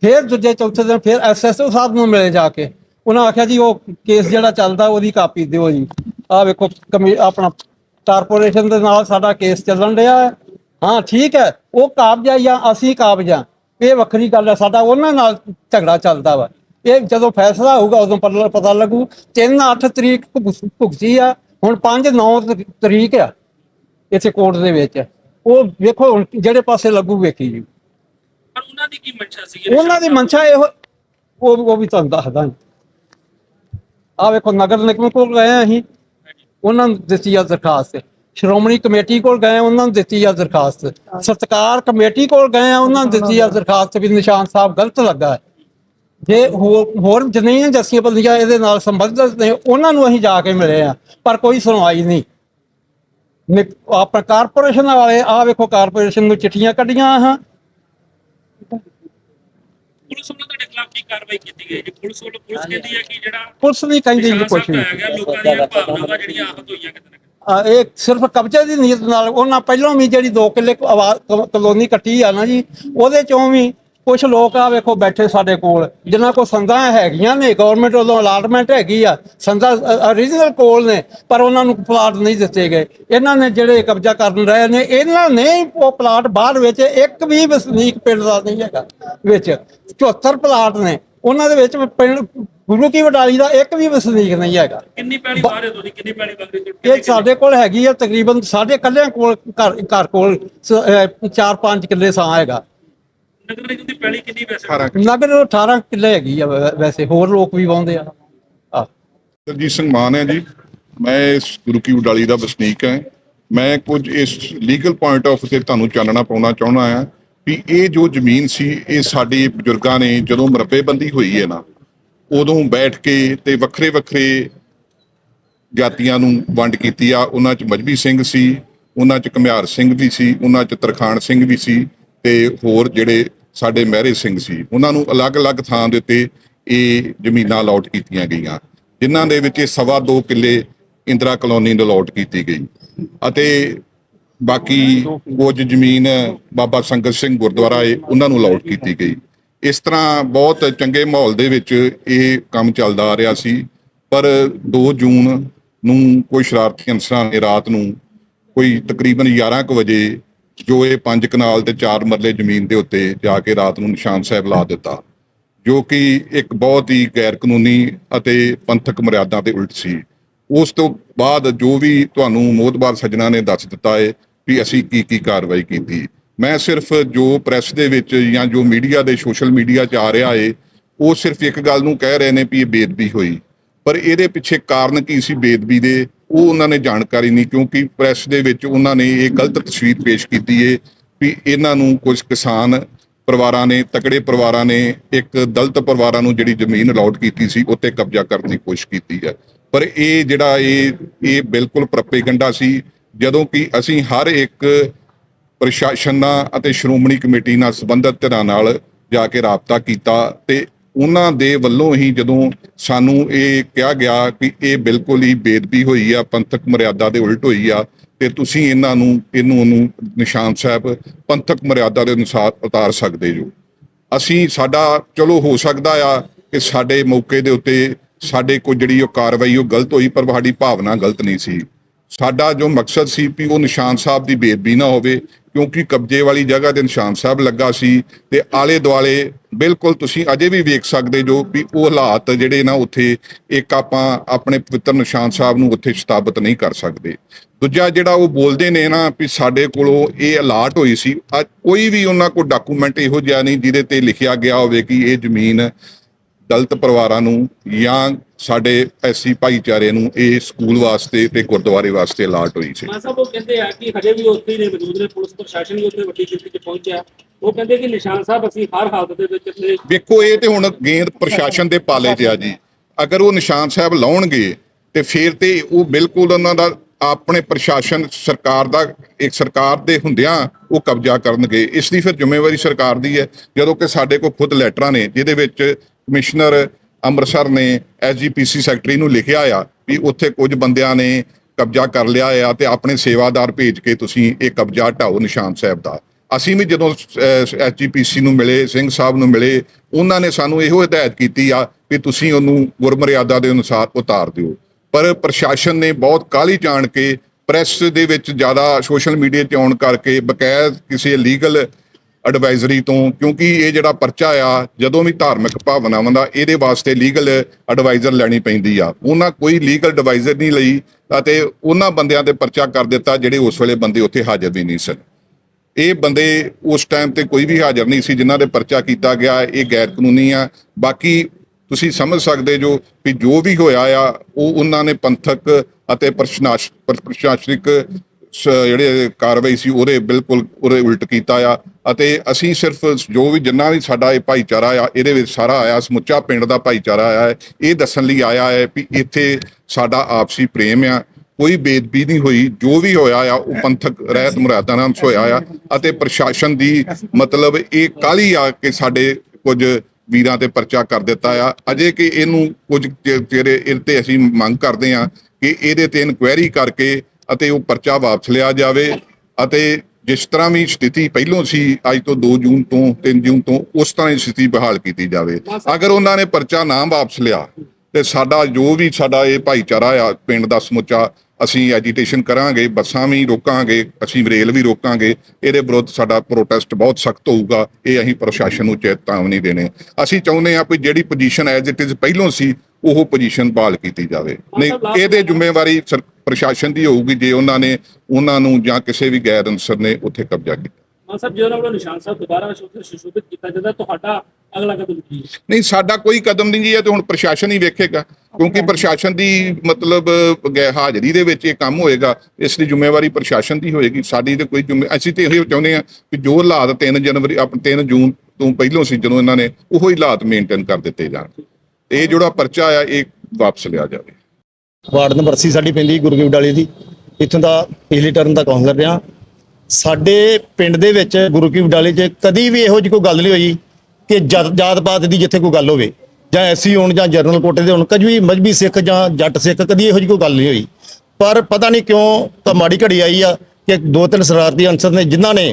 ਫਿਰ ਦੂਜੇ, ਚੌਥੇ ਦਿਨ ਫਿਰ ਐਸਐਸਓ ਸਾਹਿਬ ਨੂੰ ਮਿਲੇ ਜਾ ਕੇ। ਉਹਨਾਂ ਆਖਿਆ ਜੀ, ਉਹ ਕੇਸ ਜਿਹੜਾ ਚੱਲਦਾ, ਉਹਦੀ ਕਾਪੀ ਦਿਓ ਜੀ। ਆਹ ਵੇਖੋ ਆਪਣਾ ਕਾਰਪੋਰੇਸ਼ਨ ਦੇ ਨਾਲ ਸਾਡਾ ਕੇਸ ਚੱਲਣ ਰਿਹਾ ਹੈ। ਹਾਂ, ਠੀਕ ਹੈ, ਉਹ ਕਾਬਜਾ ਜਾਂ ਅਸੀਂ ਕਾਬਜਾ ਇਹ ਵੱਖਰੀ ਗੱਲ ਹੈ, ਸਾਡਾ ਉਹਨਾਂ ਨਾਲ ਝਗੜਾ ਚੱਲਦਾ ਵਾ। ਇਹ ਜਦੋਂ ਫੈਸਲਾ ਹੋਊਗਾ, ਉਦੋਂ ਪਤਾ ਪਤਾ ਲੱਗੂ। 3-8 ਤਰੀਕ ਭੁਗ- ਭੁਗਤੀ ਆ। ਹੁਣ 5-9 ਤਰੀਕ ਆ। ਇੱਥੇ ਕੋਰਟ ਦੇ ਵਿੱਚ। ਉਹ ਵੇਖੋ ਹੁਣ ਜਿਹੜੇ ਪਾਸੇ ਲੱਗੂ ਵੇਖੀ ਜੀ। ਪਰ ਉਹਨਾਂ ਦੀ ਕੀ ਮਨਸ਼ਾ ਸੀ ਉਹਨਾਂ ਦੀ ਮਨਸ਼ਾ ਇਹੋ ਉਹ ਉਹ ਵੀ ਤੁਹਾਨੂੰ ਦੱਸਦਾ। ਆ ਵੇਖੋ ਨਗਰ ਨਿਗਮ ਕੋਲ ਗਏ ਹਾਂ ਅਸੀਂ। ਉਹਨਾਂ ਨੂੰ ਦਿੱਤੀ ਆ ਦਰਖਾਸਤ। ਸ਼੍ਰੋਮਣੀ ਕਮੇਟੀ ਕੋਲ ਗਏ ਉਹਨਾਂ ਨੂੰ ਦਿੱਤੀ ਆ ਦਰਖਾਸਤ। ਸਤਕਾਰ ਕਮੇਟੀ ਕੋਲ ਗਏ ਆ ਉਹਨਾਂ ਨੂੰ ਦਿੱਤੀ ਆ ਦਰਖਾਸਤ ਵੀ ਨਿਸ਼ਾਨ ਸਾਹਿਬ ਗਲਤ ਲੱਗਾ ਜੇ ਹੋਰ ਹੋਰ ਜਿੰਨੀਆਂ ਜੱਸੀਆਂ ਬੰਦੀਆਂ ਇਹਦੇ ਨਾਲ ਸੰਬੰਧਿਤ ਨੇ ਉਹਨਾਂ ਨੂੰ ਅਸੀਂ ਜਾ ਕੇ ਮਿਲੇ ਆ ਪਰ ਕੋਈ ਸੁਣਵਾਈ ਨਹੀਂ। ਆਪਣਾ ਕਾਰਪੋਰੇਸ਼ਨ ਵਾਲੇ ਆ ਵੇਖੋ ਕਾਰਪੋਰੇਸ਼ਨ ਨੂੰ ਚਿੱਠੀਆਂ ਕੱਢੀਆਂ ਹਾਂ। ਪੁਲਿਸ ਵੱਲੋਂ ਤੁਹਾਡੇ ਖਿਲਾਫ ਕੀ ਕਾਰਵਾਈ ਕੀਤੀ ਗਈ ਜੀ? ਪੁਲਿਸ ਵੱਲੋਂ ਪੁਲਿਸ ਕਹਿੰਦੀ ਹੈ ਕਿ ਜਿਹੜਾ ਪੁਲਿਸ ਨਹੀਂ ਕਹਿੰਦੀ ਜੀ ਵੀ ਪਾਇਆ ਗਿਆ ਲੋਕਾਂ ਦੀਆਂ ਭਾਵਨਾਵਾਂ ਜਿਹੜੀਆਂ ਆਹਤ ਹੋਈਆਂ ਕਿਤੇ ਨਾ ਕਿਤੇ। ਆ, ਇਹ ਸਿਰਫ ਕਬਜ਼ੇ ਦੀ ਨੀਅਤ ਨਾਲ ਉਹਨਾਂ ਪਹਿਲਾਂ ਵੀ ਜਿਹੜੀ 2 ਕਿੱਲੇ ਕਲੋਨੀ ਕੱਟੀ ਆ ਨਾ ਜੀ ਉਹਦੇ ਚੋਂ ਵੀ ਕੁਝ ਲੋਕ ਆ ਵੇਖੋ ਬੈਠੇ ਸਾਡੇ ਕੋਲ ਜਿਨ੍ਹਾਂ ਕੋਲ ਸੰਦਾਂ ਹੈਗੀਆਂ ਨੇ ਗਵਰਨਮੈਂਟ ਵੱਲੋਂ ਅਲਾਟਮੈਂਟ ਹੈਗੀ ਆ ਸੰਦਾਂ origignal ਕੋਲ ਨੇ ਪਰ ਉਹਨਾਂ ਨੂੰ ਪਲਾਟ ਨਹੀਂ ਦਿੱਤੇ ਗਏ। ਇਹਨਾਂ ਨੇ ਜਿਹੜੇ ਕਬਜ਼ਾ ਕਰਨ ਰਹੇ ਨੇ ਇਹਨਾਂ ਨੇ ਉਹ ਪਲਾਟ ਬਾਹਰ ਵਿੱਚ ਇੱਕ ਵੀ ਵਸਨੀਕ ਪਿੰਡ ਦਾ ਨਹੀਂ ਹੈਗਾ ਵਿੱਚ 74 ਪਲਾਟ ਨੇ। ਉਹਨਾਂ ਦੇ ਵਿੱਚ ਪਿੰਡ ਗੁਰੂ ਕੀ ਵਡਾਲੀ ਦਾ ਇੱਕ ਵੀ ਵਸਨੀਕ ਨਹੀਂ ਹੈਗਾ। ਕਿੰਨੀ ਪੈਲੀ ਬਾਹਰ ਹੈ ਤੁਸੀਂ ਕਿੰਨੀ ਬੰਦ ਕੀਤੀ ਇਹ ਸਾਡੇ ਕੋਲ ਹੈਗੀ ਆ ਤਕਰੀਬਨ ਸਾਡੇ ਕੱਲਿਆਂ ਕੋਲ ਘਰ ਘਰ ਕੋਲ 4-5 ਕਿੱਲੇ ਸਾਂ ਹੈਗਾ। ਨਗਰ ਨਿਗਮ ਦੀ ਪੈਲੀ ਕਿੰਨੀ ਵੈਸੇ? 18 ਨਗਰ 18 ਕਿੱਲੇ ਹੈਗੀ ਆ ਵੈ- ਵੈਸੇ ਹੋਰ ਲੋਕ ਵੀ ਵਾਉਂਦੇ ਆ। ਆ ਦਲਜੀਤ ਸਿੰਘ ਮਾਨ ਹੈ ਜੀ। ਮੈਂ ਇਸ ਗੁਰੂ ਕੀ ਉਡਾਲੀ ਦਾ ਵਸਨੀਕ ਹਾਂ। ਮੈਂ ਕੁਝ ਇਸ ਲੀਗਲ ਪੁਆਇੰਟ ਆਫ ਤੇ ਤੁਹਾਨੂੰ ਚਾਨਣਾ ਪਾਉਣਾ ਚਾਹੁੰਦਾ ਹਾਂ ਵੀ ਇਹ ਜੋ ਜ਼ਮੀਨ ਸੀ ਇਹ ਸਾਡੇ ਬਜ਼ੁਰਗਾਂ ਨੇ ਜਦੋਂ ਮਰਬੇਬੰਦੀ ਹੋਈ ਹੈ ਨਾ ਉਦੋਂ ਬੈਠ ਕੇ ਤੇ ਵੱਖਰੇ ਵੱਖਰੇ ਜਾਤੀਆਂ ਨੂੰ ਵੰਡ ਕੀਤੀ ਆ। ਉਹਨਾਂ 'ਚ ਮਜਬੀ ਸਿੰਘ ਸੀ ਉਹਨਾਂ 'ਚ ਘਮਿਆਰ ਸਿੰਘ ਵੀ ਸੀ ਉਹਨਾਂ 'ਚ ਤਰਖਾਣ ਸਿੰਘ ਵੀ ਸੀ ਤੇ ਹੋਰ ਜਿਹੜੇ ਸਾਡੇ ਮਹਿਰੇ ਸਿੰਘ ਸੀ। ਉਹਨਾਂ ਨੂੰ ਅਲੱਗ-ਅਲੱਗ ਥਾਂ ਦੇ ਉੱਤੇ ਇਹ ਜ਼ਮੀਨਾਂ ਅਲਾਟ ਕੀਤੀਆਂ ਗਈਆਂ। ਜਿਨ੍ਹਾਂ ਦੇ ਵਿੱਚ ਇਹ ਸਵਾ ਦੋ ਕਿੱਲੇ ਇੰਦਰਾ ਕਲੋਨੀ ਨੂੰ ਅਲਾਟ ਕੀਤੀ ਗਈ। ਅਤੇ ਬਾਕੀ ਕੁਝ ਜ਼ਮੀਨ ਬਾਬਾ ਸੰਗਤ ਸਿੰਘ ਗੁਰਦੁਆਰਾ ਏ ਉਹਨਾਂ ਨੂੰ ਅਲਾਟ ਕੀਤੀ ਗਈ। ਇਸ ਤਰ੍ਹਾਂ ਬਹੁਤ ਚੰਗੇ ਮਾਹੌਲ ਦੇ ਵਿੱਚ ਇਹ ਕੰਮ ਚੱਲਦਾ ਆ ਰਿਹਾ ਸੀ। ਪਰ 2 ਜੂਨ ਨੂੰ ਕੋਈ ਸ਼ਰਾਰਤੀ ਅਨਸਰਾਂ ਨੇ ਰਾਤ ਨੂੰ ਕੋਈ ਤਕਰੀਬਨ 11 ਕੁ ਵਜੇ ਜੋ ਇਹ ਪੰਜ ਕਨਾਲ ਤੇ ਚਾਰ ਮਰਲੇ ਜ਼ਮੀਨ ਦੇ ਉੱਤੇ ਜਾ ਕੇ ਰਾਤ ਨੂੰ ਨਿਸ਼ਾਨ ਸਾਹਿਬ ਲਾ ਦਿੱਤਾ, ਜੋ ਕਿ ਇੱਕ ਬਹੁਤ ਹੀ ਗੈਰ ਕਾਨੂੰਨੀ ਅਤੇ ਪੰਥਕ ਮਰਿਆਦਾ ਦੇ ਉਲਟ ਸੀ। ਉਸ ਤੋਂ ਬਾਅਦ ਜੋ ਵੀ ਤੁਹਾਨੂੰ ਮੋਦਬਾਰ ਸੱਜਣਾ ਨੇ ਦੱਸ ਦਿੱਤਾ ਹੈ ਵੀ ਅਸੀਂ ਕੀ ਕੀ ਕਾਰਵਾਈ ਕੀਤੀ। ਮੈਂ ਸਿਰਫ ਜੋ ਪ੍ਰੈਸ ਦੇ ਵਿੱਚ ਜਾਂ ਜੋ ਮੀਡੀਆ ਦੇ ਸੋਸ਼ਲ ਮੀਡੀਆ 'ਚ ਆ ਰਿਹਾ ਏ, ਉਹ ਸਿਰਫ ਇੱਕ ਗੱਲ ਨੂੰ ਕਹਿ ਰਹੇ ਨੇ ਵੀ ਇਹ ਬੇਦਬੀ ਹੋਈ। ਪਰ ਇਹਦੇ ਪਿੱਛੇ ਕਾਰਨ ਕੀ ਸੀ ਬੇਦਬੀ ਦੇ? ਉਹ ਉਹਨਾਂ ਨੇ ਜਾਣਕਾਰੀ ਨਹੀਂ ਕਿਉਂਕਿ ਪ੍ਰੈਸ ਦੇ ਵਿੱਚ ਉਹਨਾਂ ਨੇ ਇਹ ਗਲਤ ਤਸਵੀਰ ਪੇਸ਼ ਕੀਤੀ ਏ ਵੀ ਇਹਨਾਂ ਨੂੰ ਕੁਝ ਕਿਸਾਨ ਪਰਿਵਾਰਾਂ ਨੇ, ਤਕੜੇ ਪਰਿਵਾਰਾਂ ਨੇ, ਇੱਕ ਦਲਤ ਪਰਿਵਾਰਾਂ ਨੂੰ ਜਿਹੜੀ ਜ਼ਮੀਨ ਅਲਾਟ ਕੀਤੀ ਸੀ, ਉੱਤੇ ਕਬਜ਼ਾ ਕਰਨ ਦੀ ਕੋਸ਼ਿਸ਼ ਕੀਤੀ ਹੈ। ਪਰ ਇਹ ਜਿਹੜਾ ਇਹ ਇਹ ਬਿਲਕੁਲ ਪ੍ਰੋਪੇਗੈਂਡਾ ਸੀ, ਜਦੋਂ ਕਿ ਅਸੀਂ ਹਰ ਇੱਕ ਪ੍ਰਸ਼ਾਸਨ ਨਾਲ ਅਤੇ ਸ਼੍ਰੋਮਣੀ ਕਮੇਟੀ ਨਾਲ ਸੰਬੰਧਿਤ ਧਿਰਾਂ ਨਾਲ ਜਾ ਕੇ ਰਾਬਤਾ ਕੀਤਾ ਤੇ ਉਹਨਾਂ ਦੇ ਵੱਲੋਂ ਹੀ ਜਦੋਂ ਸਾਨੂੰ ਇਹ ਕਿਹਾ ਗਿਆ ਕਿ ਇਹ ਬਿਲਕੁਲ ਹੀ ਬੇਦਬੀ ਹੋਈ ਆ, ਪੰਥਕ ਮਰਿਆਦਾ ਦੇ ਉਲਟ ਹੋਈ ਆ, ਤੇ ਤੁਸੀਂ ਇਹਨਾਂ ਨੂੰ, ਇਹਨੂੰ ਨੂੰ ਨਿਸ਼ਾਨ ਸਾਹਿਬ ਪੰਥਕ ਮਰਿਆਦਾ ਦੇ ਅਨੁਸਾਰ ਉਤਾਰ ਸਕਦੇ ਜੋ। ਅਸੀਂ ਸਾਡਾ, ਚਲੋ ਹੋ ਸਕਦਾ ਆ ਕਿ ਸਾਡੇ ਮੌਕੇ ਦੇ ਉੱਤੇ ਸਾਡੇ ਕੋਈ ਜਿਹੜੀ ਉਹ ਕਾਰਵਾਈ ਉਹ ਗਲਤ ਹੋਈ, ਪਰ ਸਾਡੀ ਭਾਵਨਾ ਗਲਤ ਨਹੀਂ ਸੀ। ਸਾਡਾ ਜੋ ਮਕਸਦ ਸੀ ਵੀ ਉਹ ਨਿਸ਼ਾਨ ਸਾਹਿਬ ਦੀ ਬੇਦਬੀ ਨਾ ਹੋਵੇ ਕਿਉਂਕਿ ਕਬਜ਼ੇ ਵਾਲੀ ਜਗ੍ਹਾ ਤੇ ਨਿਸ਼ਾਨ ਸਾਹਿਬ ਲੱਗਾ ਸੀ ਤੇ ਆਲੇ ਦੁਆਲੇ ਬਿਲਕੁਲ ਤੁਸੀਂ ਅਜੇ ਵੀ ਵੇਖ ਸਕਦੇ ਜੋ ਵੀ ਉਹ ਹਾਲਾਤ ਜਿਹੜੇ ਨਾ ਉੱਥੇ ਇੱਕ ਆਪਾਂ ਆਪਣੇ ਪਵਿੱਤਰ ਨਿਸ਼ਾਨ ਸਾਹਿਬ ਨੂੰ ਉੱਥੇ ਸਥਾਪਿਤ ਨਹੀਂ ਕਰ ਸਕਦੇ। ਦੂਜਾ ਜਿਹੜਾ ਉਹ ਬੋਲਦੇ ਨੇ ਨਾ ਵੀ ਸਾਡੇ ਕੋਲੋਂ ਇਹ ਅਲਾਟ ਹੋਈ ਸੀ ਕੋਈ ਵੀ ਉਹਨਾਂ ਕੋਲ ਡਾਕੂਮੈਂਟ ਇਹੋ ਜਿਹਾ ਨਹੀਂ ਜਿਹਦੇ ਤੇ ਲਿਖਿਆ ਗਿਆ ਹੋਵੇ ਕਿ ਇਹ ਜ਼ਮੀਨ ਦਲਿਤ ਪਰਿਵਾਰਾਂ ਨੂੰ ਜਾਂ ਸਾਡੇ ਐਸੀ ਭਾਈਚਾਰੇ ਨੂੰ ਇਹ ਸਕੂਲ ਵਾਸਤੇ ਤੇ ਗੁਰਦੁਆਰੇ ਵਾਸਤੇ ਅਲਾਟ ਹੋਈ ਸੀ। ਸਾਹਿਬ ਉਹ ਕਹਿੰਦੇ ਆ ਕਿ ਹਜੇ ਵੀ ਉੱਥੇ ਹੀ ਨੇ ਮੌਜੂਦ ਨੇ ਪੁਲਿਸ ਪ੍ਰਸ਼ਾਸਨ ਵੀ ਉੱਥੇ ਵੱਡੀ ਗਿਣਤੀ 'ਚ ਪਹੁੰਚਿਆ। ਉਹ ਕਹਿੰਦੇ ਕਿ ਨਿਸ਼ਾਨ ਸਾਹਿਬ ਅਸੀਂ ਹਰ ਹਾਲਤ ਦੇ ਵਿੱਚ ਇੱਥੇ ਵੇਖੋ ਇਹ ਤੇ ਹੁਣ ਗੇਂਦ ਪ੍ਰਸ਼ਾਸਨ ਦੇ ਪਾਲੇ ਤੇ ਆ ਜੀ। ਅਗਰ ਉਹ ਨਿਸ਼ਾਨ ਸਾਹਿਬ ਲਾਉਣਗੇ ਤੇ ਫਿਰ ਤੇ ਉਹ ਬਿਲਕੁਲ ਉਹਨਾਂ ਦਾ ਆਪਣੇ ਪ੍ਰਸ਼ਾਸਨ ਸਰਕਾਰ ਦਾ ਇੱਕ ਸਰਕਾਰ ਦੇ ਹੁੰਦਿਆਂ ਉਹ ਕਬਜ਼ਾ ਕਰਨਗੇ। ਇਸ ਦੀ ਫਿਰ ਜ਼ਿੰਮੇਵਾਰੀ ਸਰਕਾਰ ਦੀ ਹੈ। ਜਦੋਂ ਕਿ ਸਾਡੇ ਕੋਲ ਖੁਦ ਲੈਟਰਾਂ ਨੇ ਜਿਹਦੇ ਵਿੱਚ ਕਮਿਸ਼ਨਰ ਅੰਮ੍ਰਿਤਸਰ ਨੇ ਐਸਜੀਪੀਸੀ ਸੈਕਟਰੀ ਨੂੰ ਲਿਖਿਆ ਆ ਵੀ ਉੱਥੇ ਕੁਝ ਬੰਦਿਆਂ ਨੇ ਕਬਜ਼ਾ ਕਰ ਲਿਆ ਆ ਤੇ ਆਪਣੇ ਸੇਵਾਦਾਰ ਭੇਜ ਕੇ ਤੁਸੀਂ ਇਹ ਕਬਜ਼ਾ ਢਾਓ ਨਿਸ਼ਾਨ ਸਾਹਿਬ ਦਾ। ਅਸੀਂ ਵੀ ਜਦੋਂ ਐਸਜੀਪੀਸੀ ਨੂੰ ਮਿਲੇ, ਸਿੰਘ ਸਾਹਿਬ ਨੂੰ ਮਿਲੇ, ਉਹਨਾਂ ਨੇ ਸਾਨੂੰ ਇਹੋ ਹਦਾਇਤ ਕੀਤੀ ਆ ਵੀ ਤੁਸੀਂ ਉਹਨੂੰ ਗੁਰਮਰਿਆਦਾ ਦੇ ਅਨੁਸਾਰ ਉਤਾਰ ਦਿਓ। ਪਰ ਪ੍ਰਸ਼ਾਸਨ ਨੇ ਬਹੁਤ ਕਾਹਲੀ ਜਾਣ ਕੇ, ਪ੍ਰੈਸ ਦੇ ਵਿੱਚ ਜ਼ਿਆਦਾ ਸੋਸ਼ਲ ਮੀਡੀਆ 'ਚ ਆਉਣ ਕਰਕੇ ਬਕਾਇਦ ਕਿਸੇ ਲੀਗਲ ਐਡਵਾਈਜ਼ਰੀ ਤੋਂ, ਕਿਉਂਕਿ ਇਹ ਜਿਹੜਾ ਪਰਚਾ ਆ, ਜਦੋਂ ਵੀ ਧਾਰਮਿਕ ਭਾਵਨਾਵਾਂ ਦਾ, ਇਹਦੇ ਵਾਸਤੇ ਲੀਗਲ ਐਡਵਾਈਜ਼ਰ ਲੈਣੀ ਪੈਂਦੀ ਆ। ਉਹਨਾਂ ਕੋਈ ਲੀਗਲ ਐਡਵਾਈਜ਼ਰ ਨਹੀਂ ਲਈ, ਅਤੇ ਉਹਨਾਂ ਬੰਦਿਆਂ ਤੇ ਪਰਚਾ ਕਰ ਦਿੱਤਾ, ਜਿਹੜੇ ਉਸ ਵੇਲੇ ਬੰਦੇ ਉੱਥੇ ਹਾਜ਼ਰ ਵੀ ਨਹੀਂ ਸਨ। ਇਹ ਬੰਦੇ ਉਸ ਟਾਈਮ ਤੇ ਕੋਈ ਵੀ ਹਾਜ਼ਰ ਨਹੀਂ ਸੀ, ਜਿਨ੍ਹਾਂ ਦੇ ਪਰਚਾ ਕੀਤਾ ਗਿਆ, ਇਹ ਗੈਰ ਕਾਨੂੰਨੀ ਆ। ਬਾਕੀ ਤੁਸੀਂ ਸਮਝ ਸਕਦੇ ਜੋ ਵੀ ਜੋ ਵੀ ਹੋਇਆ ਆ, ਉਹ ਉਹਨਾਂ ਨੇ ਪੰਥਕ ਅਤੇ ਪ੍ਰਸ਼ਾਸ- ਪ੍ਰਸ਼ਾਸਨਿਕ ਜਿਹੜੇ ਕਾਰਵਾਈ ਸੀ ਉਹਦੇ ਬਿਲਕੁਲ ਉਹਦੇ ਉਲਟ ਕੀਤਾ ਆ ਅਤੇ ਅਸੀਂ ਸਿਰਫ ਜੋ ਵੀ ਜਿੰਨਾ ਵੀ ਸਾਡਾ ਇਹ ਭਾਈਚਾਰਾ ਆ, ਇਹਦੇ ਵਿੱਚ ਸਾਰਾ ਆਇਆ, ਸਮੁੱਚਾ ਪਿੰਡ ਦਾ ਭਾਈਚਾਰਾ ਆਇਆ ਇਹ ਦੱਸਣ ਲਈ ਆਇਆ ਹੈ ਵੀ ਇੱਥੇ ਸਾਡਾ ਆਪਸੀ ਪ੍ਰੇਮ ਆ, ਕੋਈ ਬੇਦਬੀ ਨਹੀਂ ਹੋਈ, ਜੋ ਵੀ ਹੋਇਆ ਆ, ਉਹ ਪੰਥਕ ਰਹਿਤ ਮੁਰਾਦਾਂ ਨਾਲ ਹੋਇਆ ਆ ਅਤੇ ਪ੍ਰਸ਼ਾਸਨ ਦੀ ਮਤਲਬ ਇਹ ਕਾਲੀ ਆ ਕਿ ਸਾਡੇ ਕੁਝ ਵੀਰਾਂ ਤੇ ਪਰਚਾ ਕਰ ਦਿੱਤਾ ਆ, ਅਜੇ ਕਿ ਇਹਨੂੰ ਕੁਝ ਚਿਰ- ਇਹ ਤੇ ਅਸੀਂ ਮੰਗ ਕਰਦੇ ਆ ਕਿ ਇਹਦੇ ਤੇ ਇਨਕੁਆਇਰੀ ਕਰਕੇ ਅਤੇ ਉਹ ਪਰਚਾ ਵਾਪਸ ਲਿਆ ਜਾਵੇ ਅਤੇ ਜਿਸ ਤਰ੍ਹਾਂ ਵੀ ਸਥਿਤੀ ਪਹਿਲੋਂ ਸੀ ਅੱਜ ਤੋਂ 2 ਜੂਨ ਤੋਂ 3 ਜੂਨ ਤੋਂ ਉਸ ਤਰ੍ਹਾਂ ਹੀ ਸਥਿਤੀ ਬਹਾਲ ਕੀਤੀ ਜਾਵੇ। ਅਗਰ ਉਹਨਾਂ ਨੇ ਪਰਚਾ ਨਾ ਵਾਪਸ ਲਿਆ ਤੇ ਸਾਡਾ ਜੋ ਵੀ ਸਾਡਾ ਇਹ ਭਾਈਚਾਰਾ ਆ ਪਿੰਡ ਦਾ ਸਮੁੱਚਾ ਅਸੀਂ ਐਜੀਟੇਸ਼ਨ ਕਰਾਂਗੇ ਬੱਸਾਂ ਵੀ ਰੋਕਾਂਗੇ ਅਸੀਂ ਰੇਲ ਵੀ ਰੋਕਾਂਗੇ ਇਹਦੇ ਵਿਰੁੱਧ ਸਾਡਾ ਪ੍ਰੋਟੈਸਟ ਬਹੁਤ ਸਖਤ ਹੋਊਗਾ ਇਹ ਅਸੀਂ ਪ੍ਰਸ਼ਾਸਨ ਨੂੰ ਚੇਤਾਵਨੀ ਦੇਣੇ। ਅਸੀਂ ਚਾਹੁੰਦੇ ਹਾਂ ਕਿ ਜਿਹੜੀ ਪੋਜੀਸ਼ਨ ਐਜ਼ ਇਟ ਇਜ਼ ਪਹਿਲੋਂ ਸੀ ਉਹ ਪੋਜੀਸ਼ਨ ਬਹਾਲ ਕੀਤੀ ਜਾਵੇ। ਨਹੀਂ ਇਹਦੇ ਜ਼ਿੰਮੇਵਾਰੀ ਸਰ- ਪ੍ਰਸ਼ਾਸਨ ਦੀ ਹੋਊਗੀ ਜੇ ਉਹਨਾਂ ਨੇ ਉਹਨਾਂ ਨੂੰ ਜਾਂ ਕਿਸੇ ਵੀ ਗੈਰ ਅਨਸਰ ਨੇ ਉੱਥੇ ਕਬਜ਼ਾ ਕੀਤਾ। ਮਾਨ ਸਾਹਿਬ ਜਦੋਂ ਵੱਲੋਂ ਨਿਸ਼ਾਨ ਸਾਹਿਬ ਦੁਬਾਰਾ ਸ਼ੁਭ- ਸੁਸ਼ੋਭਿਤ ਕੀਤਾ ਜਾਂਦਾ ਤੁਹਾਡਾ ਅਗਲਾ ਕਦਮ ਕੀ ਹੈ? ਨਹੀਂ ਸਾਡਾ ਕੋਈ ਕਦਮ ਨਹੀਂ ਜੀ ਇਹ ਤੇ ਹੁਣ ਪ੍ਰਸ਼ਾਸਨ ਹੀ ਵੇਖੇਗਾ ਕਿਉਂਕਿ ਪ੍ਰਸ਼ਾਸਨ ਦੀ ਮਤਲਬ ਗੈ- ਹਾਜ਼ਰੀ ਦੇ ਵਿੱਚ ਇਹ ਕੰਮ ਹੋਏਗਾ ਇਸ ਦੀ ਜ਼ਿੰਮੇਵਾਰੀ ਪ੍ਰਸ਼ਾਸਨ ਦੀ ਹੋਏਗੀ ਸਾਡੀ ਤੇ ਕੋਈ ਜ਼ਿੰਮੇ ਅਸੀਂ ਤੇ ਇਹ ਚਾਹੁੰਦੇ ਹਾਂ ਕਿ ਜੋ ਹਾਲਾਤ 3 ਜਨਵਰੀ ਆਪ 3 ਜੂਨ ਤੋਂ ਪਹਿਲਾਂ ਸੀ ਜਦੋਂ ਇਹਨਾਂ ਨੇ ਉਹੋ ਹੀ ਹਾਲਾਤ ਮੇਨਟੇਨ ਕਰ ਦਿੱਤੇ ਜਾਣ। ਇਹ ਜਿਹੜਾ ਪਰਚਾ ਆ ਇਹ ਵਾਪਸ ਲਿਆ ਜਾਵੇ। ਵਾਰਡ ਨੰਬਰ 80 ਸਾਡੀ ਪੈਂਦੀ ਗੁਰਗੀ ਵਡਾਲੀ ਦੀ। ਇੱਥੋਂ ਦਾ ਪਿਛਲੀ ਟਰਨ ਦਾ ਕਾਉਂਸਲਰ ਰਿਹਾ। ਸਾਡੇ ਪਿੰਡ ਦੇ ਵਿੱਚ ਗੁਰੂ ਕੀ ਵਡਾਲੀ 'ਚ ਕਦੀ ਵੀ ਇਹੋ ਜਿਹੀ ਕੋਈ ਗੱਲ ਨਹੀਂ ਹੋਈ ਕਿ ਜਤ ਜਾਤ ਪਾਤ ਦੀ ਜਿੱਥੇ ਕੋਈ ਗੱਲ ਹੋਵੇ, ਜਾਂ ਐਸੀ ਹੋਣ ਜਾਂ ਜਰਨਲ ਕੋਟੇ ਦੇ ਹੋਣ, ਕਦੀ ਵੀ ਮਜਬੀ ਸਿੱਖ ਜਾਂ ਜੱਟ ਸਿੱਖ ਕਦੀ ਇਹੋ ਜਿਹੀ ਕੋਈ ਗੱਲ ਨਹੀਂ ਹੋਈ। ਪਰ ਪਤਾ ਨਹੀਂ ਕਿਉਂ ਤਾਂ ਮਾੜੀ ਘੜੀ ਆਈ ਆ ਕਿ ਦੋ ਤਿੰਨ ਸ਼ਰਾਰਤੀ ਅਨਸਰ ਨੇ ਜਿਨ੍ਹਾਂ ਨੇ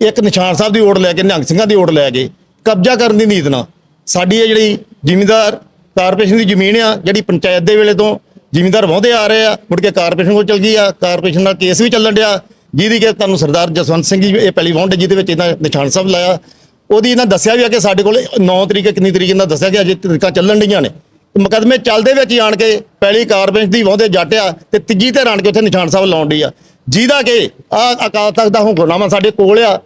ਇੱਕ ਨਿਸ਼ਾਨ ਸਾਹਿਬ ਦੀ ਓੜ ਲੈ ਕੇ, ਨਿਹੰਗ ਸਿੰਘਾਂ ਦੀ ਓੜ ਲੈ ਕੇ ਕਬਜ਼ਾ ਕਰਨ ਦੀ ਨੀਤ ਨਾਲ ਸਾਡੀ ਇਹ ਜਿਹੜੀ ਜ਼ਿਮੀਂਦਾਰ ਕਾਰਪੋਰੇਸ਼ਨ ਦੀ ਜ਼ਮੀਨ ਆ, ਜਿਹੜੀ ਪੰਚਾਇਤ ਦੇ ਵੇਲੇ ਤੋਂ ਜ਼ਿਮੀਂਦਾਰ ਵਾਹੁੰਦੇ ਆ ਰਹੇ ਆ, ਮੁੜ ਕੇ ਕਾਰਪੋਰੇਸ਼ਨ ਕੋਲ ਚਲ ਗਈ ਆ, ਕਾਰਪੋਰੇਸ਼ਨ ਨਾਲ ਕੇਸ ਵੀ ਚੱਲਣ ਡਿਆ। ਜਿਹਦੀ ਕਿ ਤੁਹਾਨੂੰ ਸਰਦਾਰ ਜਸਵੰਤ ਸਿੰਘ ਜੀ ਇਹ ਪਹਿਲੀ ਵਾਹੁੰਡ ਜਿਹਦੇ ਵਿੱਚ ਇਹਨਾਂ ਨਿਸ਼ਾਨ ਸਾਹਿਬ ਲਾਇਆ। ਉਹਦੀ ਇਹਨਾਂ ਦੱਸਿਆ ਵੀ ਆ ਕਿ ਸਾਡੇ ਕੋਲ 9 ਤਰੀਕ, ਕਿੰਨੀ ਤਰੀਕ ਇਹਨਾਂ ਦੱਸਿਆ ਕਿ ਅਜੇ ਤਰੀਕਾਂ ਚੱਲਣ ਡੀਆਂ ਨੇ। ਮੁਕਦਮੇ ਚੱਲਦੇ ਵਿੱਚ ਹੀ ਆਣ ਕੇ ਪਹਿਲੀ ਕਾਰਪੋਰੇਸ਼ਨ ਦੀ ਵਾਹੁੰਦੇ ਜੱਟ ਆ ਤੇ ਤੀਜੀ ਤੇ ਆਣ ਕੇ ਉੱਥੇ ਨਿਸ਼ਾਨ ਸਾਹਿਬ ਲਾਉਣ ਡਈ ਆ। ਜਿਹਦਾ ਕਿ ਆ ਅਕਾਲ ਤਖਤ ਦਾ ਹੁਕਮਨਾਮਾ ਸਾਡੇ ਕੋਲ ਆ,